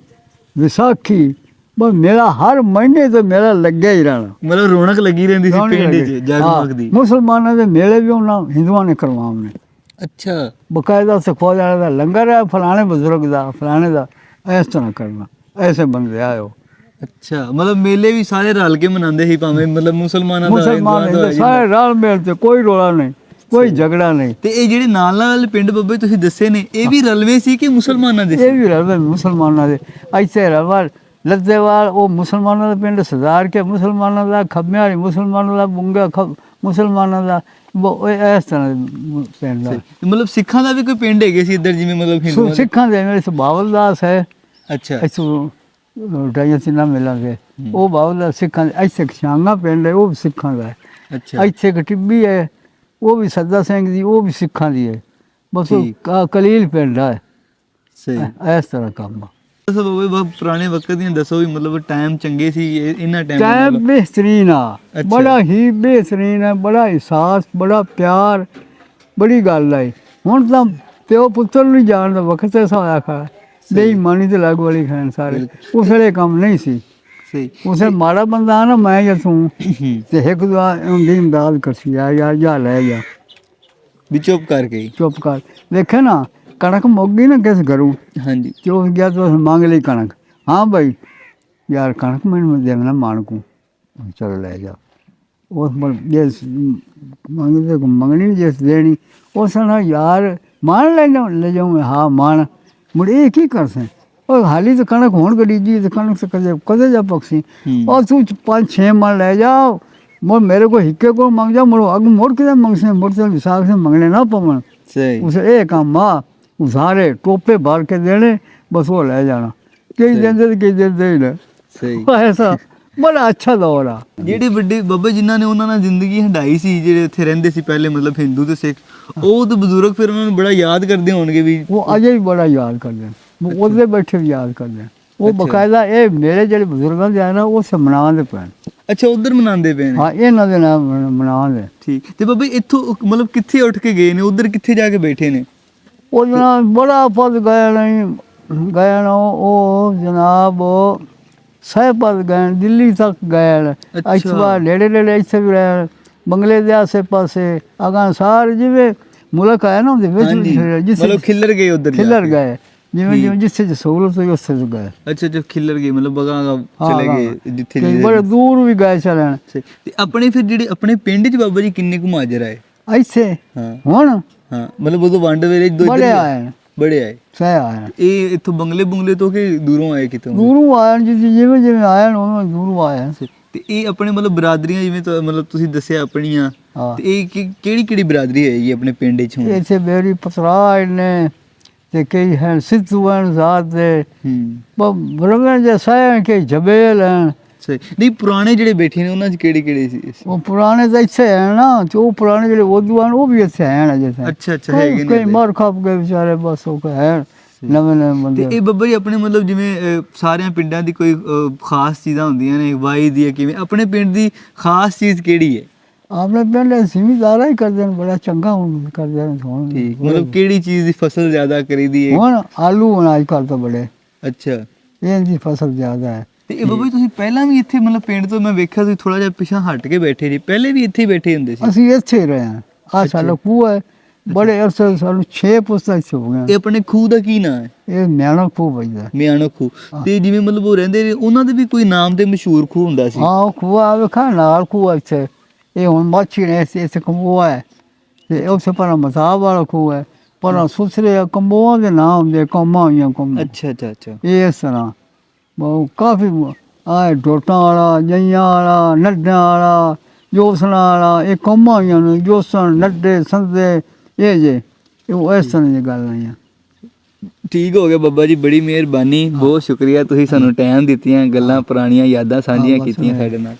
ਵਿਸਾਖੀ ਬਸ ਮੇਰਾ ਹਰ ਮਹੀਨੇ ਤੇ ਮੇਰਾ ਲੱਗਿਆ ਹੀ ਰਹਿਣਾ। ਮਤਲਬ ਰੌਣਕ ਲੱਗੀ ਰਹਿੰਦੀ ਸੀ ਰੌਣਕ ਪਿੰਡ 'ਚ ਲੱਗੀ। ਜਗਮਗ ਹਾਂ, ਦੀ। ਮੁਸਲਮਾਨਾਂ ਦੇ ਮੇਲੇ ਵੀ ਉਹਨਾਂ ਹਿੰਦੂਆਂ ਨੇ ਕਰਵਾਉਣੇ ਅੱਛਾ। ਬਕਾਇਦਾ ਸਿਖੋ ਜਾਣਾ ਦਾ ਲੰਗਰ ਹੈ ਫਲਾਣੇ ਬਜ਼ੁਰਗ ਦਾ ਫਲਾਣੇ ਦਾ ਇਸ ਤਰ੍ਹਾਂ ਕਰਨਾ ਐਸੇ ਬੰਦੇ ਆਇਓ। ਅੱਛਾ ਮਤਲਬ ਮੇਲੇ ਵੀ ਸਾਰੇ ਰਲ ਕੇ ਮਨਾਉਂਦੇ ਸੀ ਭਾਵੇਂ ਮਤਲਬ ਮੁਸਲਮਾਨਾਂ ਦਾ ਮੁਸਲਮਾਨ ਹਿੰਦੂਆਂ ਦਾ ਸਾਰੇ ਰਲ ਮਿਲ ਤੇ ਕੋਈ ਰੋਲਾ ਨਹੀਂ ਕੋਈ ਝਗੜਾ ਨਹੀਂ। ਤੇ ਇਹ ਜਿਹੜੇ ਨਾਲ ਨਾਲ ਵਾਲੇ ਪਿੰਡ ਬੱਬੇ ਤੁਸੀਂ ਦੱਸੇ ਨੇ ਇਹ ਵੀ ਰਲਵੇਂ ਸੀ ਕਿ ਮੁਸਲਮਾਨਾਂ ਦੇ ਸੀ? ਇਹ ਵੀ ਰਲਵੇ ਮੁਸਲਮਾਨਾਂ ਦੇ ਇੱਥੇ ਰਲਵਾ ਲੱਦੇਵਾਲ ਉਹ ਮੁਸਲਮਾਨਾਂ ਦਾ ਪਿੰਡ ਸਰਦਾਰ ਕੇ ਮੁਸਲਮਾਨਾਂ ਦਾ ਖੰਮਿਆਰੀ ਮੁਸਲਮਾਨਾਂ ਦਾ ਬੁੰਗਾ ਮੁਸਲਮਾਨਾਂ ਦਾ ਉਹ ਇਸ ਤਰ੍ਹਾਂ ਦੇ ਪਿੰਡ ਦਾ। ਮਤਲਬ ਸਿੱਖਾਂ ਦਾ ਵੀ ਕੋਈ ਪਿੰਡ ਹੈਗੇ ਸੀ ਇੱਧਰ ਜਿਵੇਂ ਮਤਲਬ ਸੋ ਹਿੰਦੂਆਂ ਦੇ? ਸਿੱਖਾਂ ਦੇ ਮੇਰੇ ਬਾਬਲ ਦਾਸ ਹੈ। ਅੱਛਾ। ਇੱਥੋਂ ਡਾਈਆਂ ਮਿਲਾਂਗੇ। ਉਹ ਦਾਸ ਸਿੱਖਾਂ ਦੇ ਇੱਥੇ ਖਸ਼ਾਂਗਾ ਪਿੰਡ ਹੈ ਉਹ ਵੀ ਸਿੱਖਾਂ ਦਾ ਹੈ। ਅੱਛਾ। ਇੱਥੇ ਇੱਕ ਟਿੱਬੀ ਹੈ ਉਹ ਵੀ ਸੱਦਾ ਸਿੰਘ ਦੀ ਉਹ ਵੀ ਸਿੱਖਾਂ ਦੀ ਹੈ। ਬਸ ਕਲੀਲ ਪਿੰਡ ਹੈ। ਸਹੀ। ਇਸ ਤਰ੍ਹਾਂ ਕੰਮ ਦੱਸੋ ਬੱਬੇ ਪੁਰਾਣੇ ਵਕਤ ਦੀਆਂ ਦੱਸੋ ਵੀ ਮਤਲਬ ਟਾਈਮ ਚੰਗੇ ਸੀ ਇਹ- ਇਹਨਾਂ ਟਾਈਮ ਟਾਈਮ ਬਿਹਤਰੀਨ ਆ। ਅੱਛਾ। ਬੜਾ ਹੀ ਬਿਹਤਰੀਨ ਹੈ ਬੜਾ ਅਹਿਸਾਸ ਬੜਾ ਪਿਆਰ ਬੜੀ ਗੱਲ ਹੈ ਹੁਣ ਤਾਂ ਪਿਓ ਪੁੱਤਰ ਨੂੰ ਜਾਣ ਦਾ ਵਕਤ ਐਸਾ ਹੋਇਆ ਖਾ। ਬੇਈਮਾਨੀ ਤੇ ਲੱਗ ਵਾਲੀ ਖਾਨ ਸਾਰੇ। ਉਸ ਵੇਲੇ ਕੰਮ ਨਹੀਂ ਸੀ। ਸਹੀ। ਉਸੇ ਮਾੜਾ ਬੰਦਾ ਆ ਨਾ ਮੈਂ ਜਾਂ ਤੂੰ ਤੇ ਇੱਕ ਦੁਆ ਉਹਦੀ ਇਮਦਾਦ ਕਰਸੀ ਆ ਯਾਰ ਜਾ ਲੈ ਜਾ। ਵੀ ਚੁੱਪ ਕਰਕੇ। ਹੀ। ਚੁੱਪ ਕਰ। ਦੇਖੇ ਨਾ ਕਣਕ ਮੁੱਕ ਗਈ ਨਾ ਕਿਸ ਘਰੋਂ? ਹਾਂਜੀ। ਤੇ ਉਸ ਗਿਆ ਤਾਂ ਮੰਗ ਲਈ ਕਣਕ? ਹਾਂ ਭਾਈ ਯਾਰ ਕਣਕ ਮੈਨੂੰ ਦੇਣਾ ਮਾਨਕੂ। ਚਲੋ ਲੈ ਜਾ। ਉਸ ਮਨ ਜਿਸ ਮੰਗਦੇ ਕੋ ਮੰਗਣੀ ਜਿਸ ਦੇਣੀ। ਉਸ ਨਾਲ ਯਾਰ ਮਾਨ ਲੈ ਜਾ ਲੈ ਜਾਉਂ ਹਾਂ ਮਾਨ। ਮੁੜੇ ਕੀ ਕਰਸੇ? ਉਹ ਹਾਲੀ ਤਾਂ ਕਣਕ ਹੋਣ ਗੜੀ ਜੀ ਤੇ ਕਣਕ ਤੇ ਕਦੇ ਕਦੇ ਜਾ ਪਕਸੀ। ਉਹ ਤੂੰ ਪੰਜ ਛੇ ਮਣ ਲੈ ਜਾਓ ਮੋ ਮੇਰੇ ਕੋ ਹਿੱਕੇ ਕੋ ਮੰਗ ਜਾ ਮੁੜੋ ਅਗ ਮੋੜ ਕੇ ਮੰਗਸੇ? ਮੋੜ ਤੇ ਵਿਸਾਖ ਸੇ ਮੰਗਣੇ ਨਾ ਪਵਣ। ਸਹੀ। ਉਸ ਇਹ ਕੰਮ ਆ। ਉਸਾਰੇ ਟੋਪੇ ਭਰ ਕੇ ਦੇਣੇ ਬਸ ਉਹ ਲੈ ਜਾਣਾ। ਕਈ ਦਿੰਦੇ ਤੇ ਕਈ ਦਿੰਦੇ ਹੀ ਨਾ। ਸਹੀ। ਐਸਾ ਬੜਾ ਅੱਛਾ ਦੌਰ ਆ। ਜਿਹੜੇ ਵੱਡੇ ਬੱਬੇ ਜਿਨ੍ਹਾਂ ਨੇ ਉਹਨਾਂ ਨਾਲ ਜ਼ਿੰਦਗੀ ਹੰਡਾਈ ਸੀ ਜਿਹੜੇ ਇੱਥੇ ਰਹਿੰਦੇ ਸੀ ਪਹਿਲੇ ਮਤਲਬ ਹਿੰਦੂ ਤੇ ਸਿੱਖ ਉਹ ਤੇ ਬਜ਼ੁਰਗ ਫਿਰ ਉਹਨਾਂ ਨੂੰ ਬੜਾ ਯਾਦ ਕਰਦੇ ਹੋਣਗੇ ਵੀ ਉਹ ਅਜੇ ਵੀ ਬੜਾ ਯਾਦ ਕਰਦੇ ਉਹਦੇ ਬੈਠੇ ਵੀ ਯਾਦ ਕਰਦੇ ਉਹ ਬਕਾਇਦਾ ਇਹ ਮੇਰੇ ਜਿਹੜੇ ਬਜ਼ੁਰਗਾਂ ਦੇ ਆ ਨਾ ਉਹ ਸੇ ਮਨਾਉਂਦੇ ਪੈਣ ਅੱਛਾ ਉਧਰ ਮਨਾਉਂਦੇ ਪਏ ਨੇ? ਹਾਂ ਇਹਨਾਂ ਦੇ ਨਾਮ ਮਨਾਉਂਦੇ। ਠੀਕ। ਤੇ ਬੱਬੇ ਇੱਥੋਂ ਮਤਲਬ ਕਿੱਥੇ ਉੱਠ ਕੇ ਗਏ ਨੇ? ਉਧਰ ਕਿੱਥੇ ਜਾ ਕੇ ਬੈਠੇ ਨੇ? ਉਹਦੇ ਨਾਲ ਬੜਾ ਪਦ ਗਿਆ ਨਹੀਂ ਗਿਆ ਨਾ ਉਹ ਜਨਾਬ ਉਹ ਸਹਿਪਦ ਗਏ ਦਿੱਲੀ ਤੱਕ ਗਏ ਅੱਛਾ। ਨੇੜੇ ਨੇੜੇ ਇੱਥੇ ਵੀ ਰਹੇ ਬੰਗਲੇ ਦੇ ਆਸੇ ਪਾਸੇ ਅਗਾਂ ਸਾਰੇ ਜਿਵੇਂ ਮੁਲਕ ਆਇਆ ਨਾ ਉਹਦੇ ਵਿੱਚ ਜਿੱਥੇ ਮਤਲਬ ਖਿੱਲਰ ਗਏ ਉਧਰ ਖਿਲਰ ਗਏ। ਜਿਵੇਂ ਜਿਵੇਂ ਜਿੱਥੇ ਜਿ ਸਹੂਲਤ ਹੋਈ ਉੱਥੇ ਤੋਂ ਗਏ। ਅੱਛਾ ਅੱਛਾ ਖਿੱਲਰ ਗਏ ਮਤਲਬ ਬਗਾ ਚਲੇ ਗਏ। ਜਿੱਥੇ ਜਿਹੜੇ- ਬੜੇ ਦੂਰ ਵੀ ਗਏ ਚਲਣ। ਤੇ ਆਪਣੇ ਫਿਰ ਜਿਹੜੇ ਆਪਣੇ ਪਿੰਡ 'ਚ ਬਾਬਾ ਜੀ ਕਿੰਨੇ ਕੁ ਮੁਹਾਜਰ ਆਏ? ਇੱਥੇ ਹਾਂ। ਹੁਣ ਹਾਂ। ਮਤਲਬ ਉਦੋਂ ਵੰਡ ਵੇਲੇ ਦੋ ਬੜੇ ਆਏ ਨੇ, ਬੜੇ ਆਏ। ਸਹਿ ਆਏ ਨੇ। ਇਹ ਇੱਥੋਂ ਬੰਗਲੇ ਬੰਗਲੇ ਤੋਂ ਕਿ ਦੂਰੋਂ ਆਏ ਕਿਤੋਂ? ਦੂਰੋਂ ਆਏ ਨੇ, ਜਿ- ਜਿਵੇਂ ਜਿਵੇਂ ਆਏ ਨੇ ਉਵੇਂ ਦੂਰੋਂ ਆਏ ਨੇ। ਤੇ ਇਹ ਆਪਣੇ ਮਤਲਬ ਬਰਾਦਰੀਆਂ ਜਿਵੇਂ ਤੁਹਾ- ਮਤਲਬ ਤੁਸੀਂ ਦੱਸਿਆ ਆਪਣੀਆਂ ਹਾਂ। ਤੇ ਇਹ ਕਿਹੜੀ ਕਿਹੜੀ ਬਰਾਦਰੀ ਹੈਗੀ ਆਪਣੇ ਪਿੰਡ 'ਚ ਹੁਣ? ਇੱਥੇ ਮੇਰੀ ਪਤਰਾਜ ਨੇ ਤੇ ਕਈ ਹਨ ਸਿੱਧੂ ਹਨ ਜ਼ਾਤ ਦੇ ਹੂੰ। ਬਰਗਨ ਜੇ ਸਾਇਨ ਕੇ ਜਬੇਲ ਹਨ। ਸਹੀ ਨਹੀਂ ਪੁਰਾਣੇ ਜਿਹੜੇ ਬੈਠੇ ਨੇ ਉਹਨਾਂ 'ਚ ਕਿਹੜੇ ਕਿਹੜੇ ਸੀ? ਉਹ ਪੁਰਾਣੇ ਤਾਂ ਇੱਥੇ ਹੈ ਨਾ ਤੇ ਉਹ ਪੁਰਾਣੇ ਜਿਹੜੇ ਉਦੋਂ ਉਹ ਵੀ ਇੱਥੇ ਹਨ ਅਜੇ ਤਾਂ। ਅੱਛਾ ਅੱਛਾ ਹੈਗੇ ਨੇ ਕਈ। ਮਰ ਖਪ ਗਏ ਵਿਚਾਰੇ ਬਸ ਉਹ ਹਨ ਨਵੇਂ ਨਵੇਂ ਤੇ ਬੰਦੇ। ਇਹ ਬੱਬਾ ਜੀ ਆਪਣੇ ਮਤਲਬ ਜਿਵੇਂ ਸਾਰਿਆਂ ਪਿੰਡਾਂ ਦੀ ਕੋਈ ਖਾਸ ਚੀਜ਼ਾਂ ਹੁੰਦੀਆਂ ਨੇ ਵਾਈ ਦੀ ਹੈ ਕਿਵੇਂ ਆਪਣੇ ਪਿੰਡ ਦੀ ਖਾਸ ਚੀਜ਼ ਕਿਹੜੀ ਹੈ? ਆਪਣੇ ਪਿੰਡ ਜ਼ਿਮੀਦਾਰਾ ਹੀ ਕਰਦੇ ਨੇ ਬੜਾ ਚੰਗਾ ਹੁਣ ਕਰਦੇ ਨੇ ਹੁਣ ਠੀਕ ਮਤਲਬ ਕਿਹੜੀ ਚੀਜ਼ ਦੀ ਫਸਲ ਜ਼ਿਆਦਾ ਕਰੀਦੀ ਹੈ? ਹੁਣ ਆਲੂ ਹੁਣ ਅੱਜ ਕੱਲ੍ਹ ਤਾਂ ਬੜੇ। ਅੱਛਾ। ਇਹਦੀ ਫਸਲ ਜ਼ਿਆਦਾ ਹੈ। ਤੇ ਇਹ ਬੱਬਾ ਜੀ ਤੁਸੀਂ ਪਹਿਲਾਂ ਵੀ ਇੱਥੇ ਮਤਲਬ ਪਿੰਡ ਤੋਂ ਮੈਂ ਵੇਖਿਆ ਤੁਸੀਂ ਥੋੜਾ ਜਿਹਾ ਪਿਛਾਂ ਹਟ ਕੇ ਬੈਠੇ ਜੀ। ਪਹਿਲੇ ਵੀ ਇੱਥੇ ਹੀ ਬੈਠੇ ਹੁੰਦੇ ਸੀ। ਅਸੀਂ ਇੱਥੇ ਰਹੇ ਹਾਂ। ਆ ਸਾਡਾ ਖੂਹ ਹੈ। ਬੜੇ ਅਰਸੇ ਸਾਨੂੰ 6 ਪੁਸਤਕ ਹੋ ਗਏ। ਇਹ ਆਪਣੇ ਖੂਹ ਦਾ ਕੀ ਨਾਮ ਹੈ? ਇਹ ਮਿਆਣਾ ਖੂਹ ਵੱਜਦਾ ਮਿਆਣੋ ਖੂਹ। ਤੇ ਜਿਵੇਂ ਮਤਲਬ ਉਹ ਰਹਿੰਦੇ ਨੇ ਉਹਨਾਂ ਦੇ ਵੀ ਕੋਈ ਨਾਮ ਤੇ ਮਸ਼ਹੂਰ ਖੂਹ ਹੁੰਦਾ ਸੀ? ਹਾਂ ਉਹ ਖੂਹ ਆ ਵੇਖਾ ਨਾਲ ਖੂਹ ਆ ਇੱਥੇ। ਇਹ ਹੁਣ ਮਾਛੀ ਨੇ ਇੱਥੇ ਇੱਥੇ ਕੰਬੋਆ ਹੈ। ਤੇ ਉੱਥੇ ਪਰ ਮਸਾਬ ਵਾਲਾ ਖੂਹ ਹੈ। ਪਰ ਸੁਸਰੇ ਕੰਬੋਆ ਦੇ ਨਾਮ ਹੁੰਦੇ ਕੌਮਾਂ ਹੋਈਆਂ ਕੌਮ ਅੱਛਾ ਅੱਛਾ ਅੱਛਾ। ਇਹ ਇਸ ਤਰ੍ਹਾਂ। ਬਹੁਤ ਕਾਫੀ ਆ ਡੋਟਾਂ ਵਾਲਾ ਜਈਆਂ ਵਾਲਾ ਨੱਡਾਂ ਵਾਲਾ ਜੋਸਣਾ ਵਾਲਾ ਇਹ ਕੌਮਾਂ ਹੋਈਆਂ ਨੇ ਜੋਸਣ ਨੱਡੇ ਸੰਦੇ ਇਹ ਜੇ ਇਹ ਇਸ ਤਰ੍ਹਾਂ ਦੀ ਗੱਲ ਨਹੀਂ ਆ। ਠੀਕ ਹੋ ਗਿਆ ਬੱਬਾ ਜੀ ਬੜੀ ਮਿਹਰਬਾਨੀ ਬਹੁਤ ਸ਼ੁਕਰੀਆ ਤੁਸੀਂ ਸਾਨੂੰ ਟਾਈਮ ਦਿੱਤੀਆਂ ਗੱਲਾਂ ਪੁਰਾਣੀਆਂ ਯਾਦਾਂ ਸਾਂਝੀਆਂ ਕੀਤੀਆਂ। ਸਾਡੇ ਨਾਲ।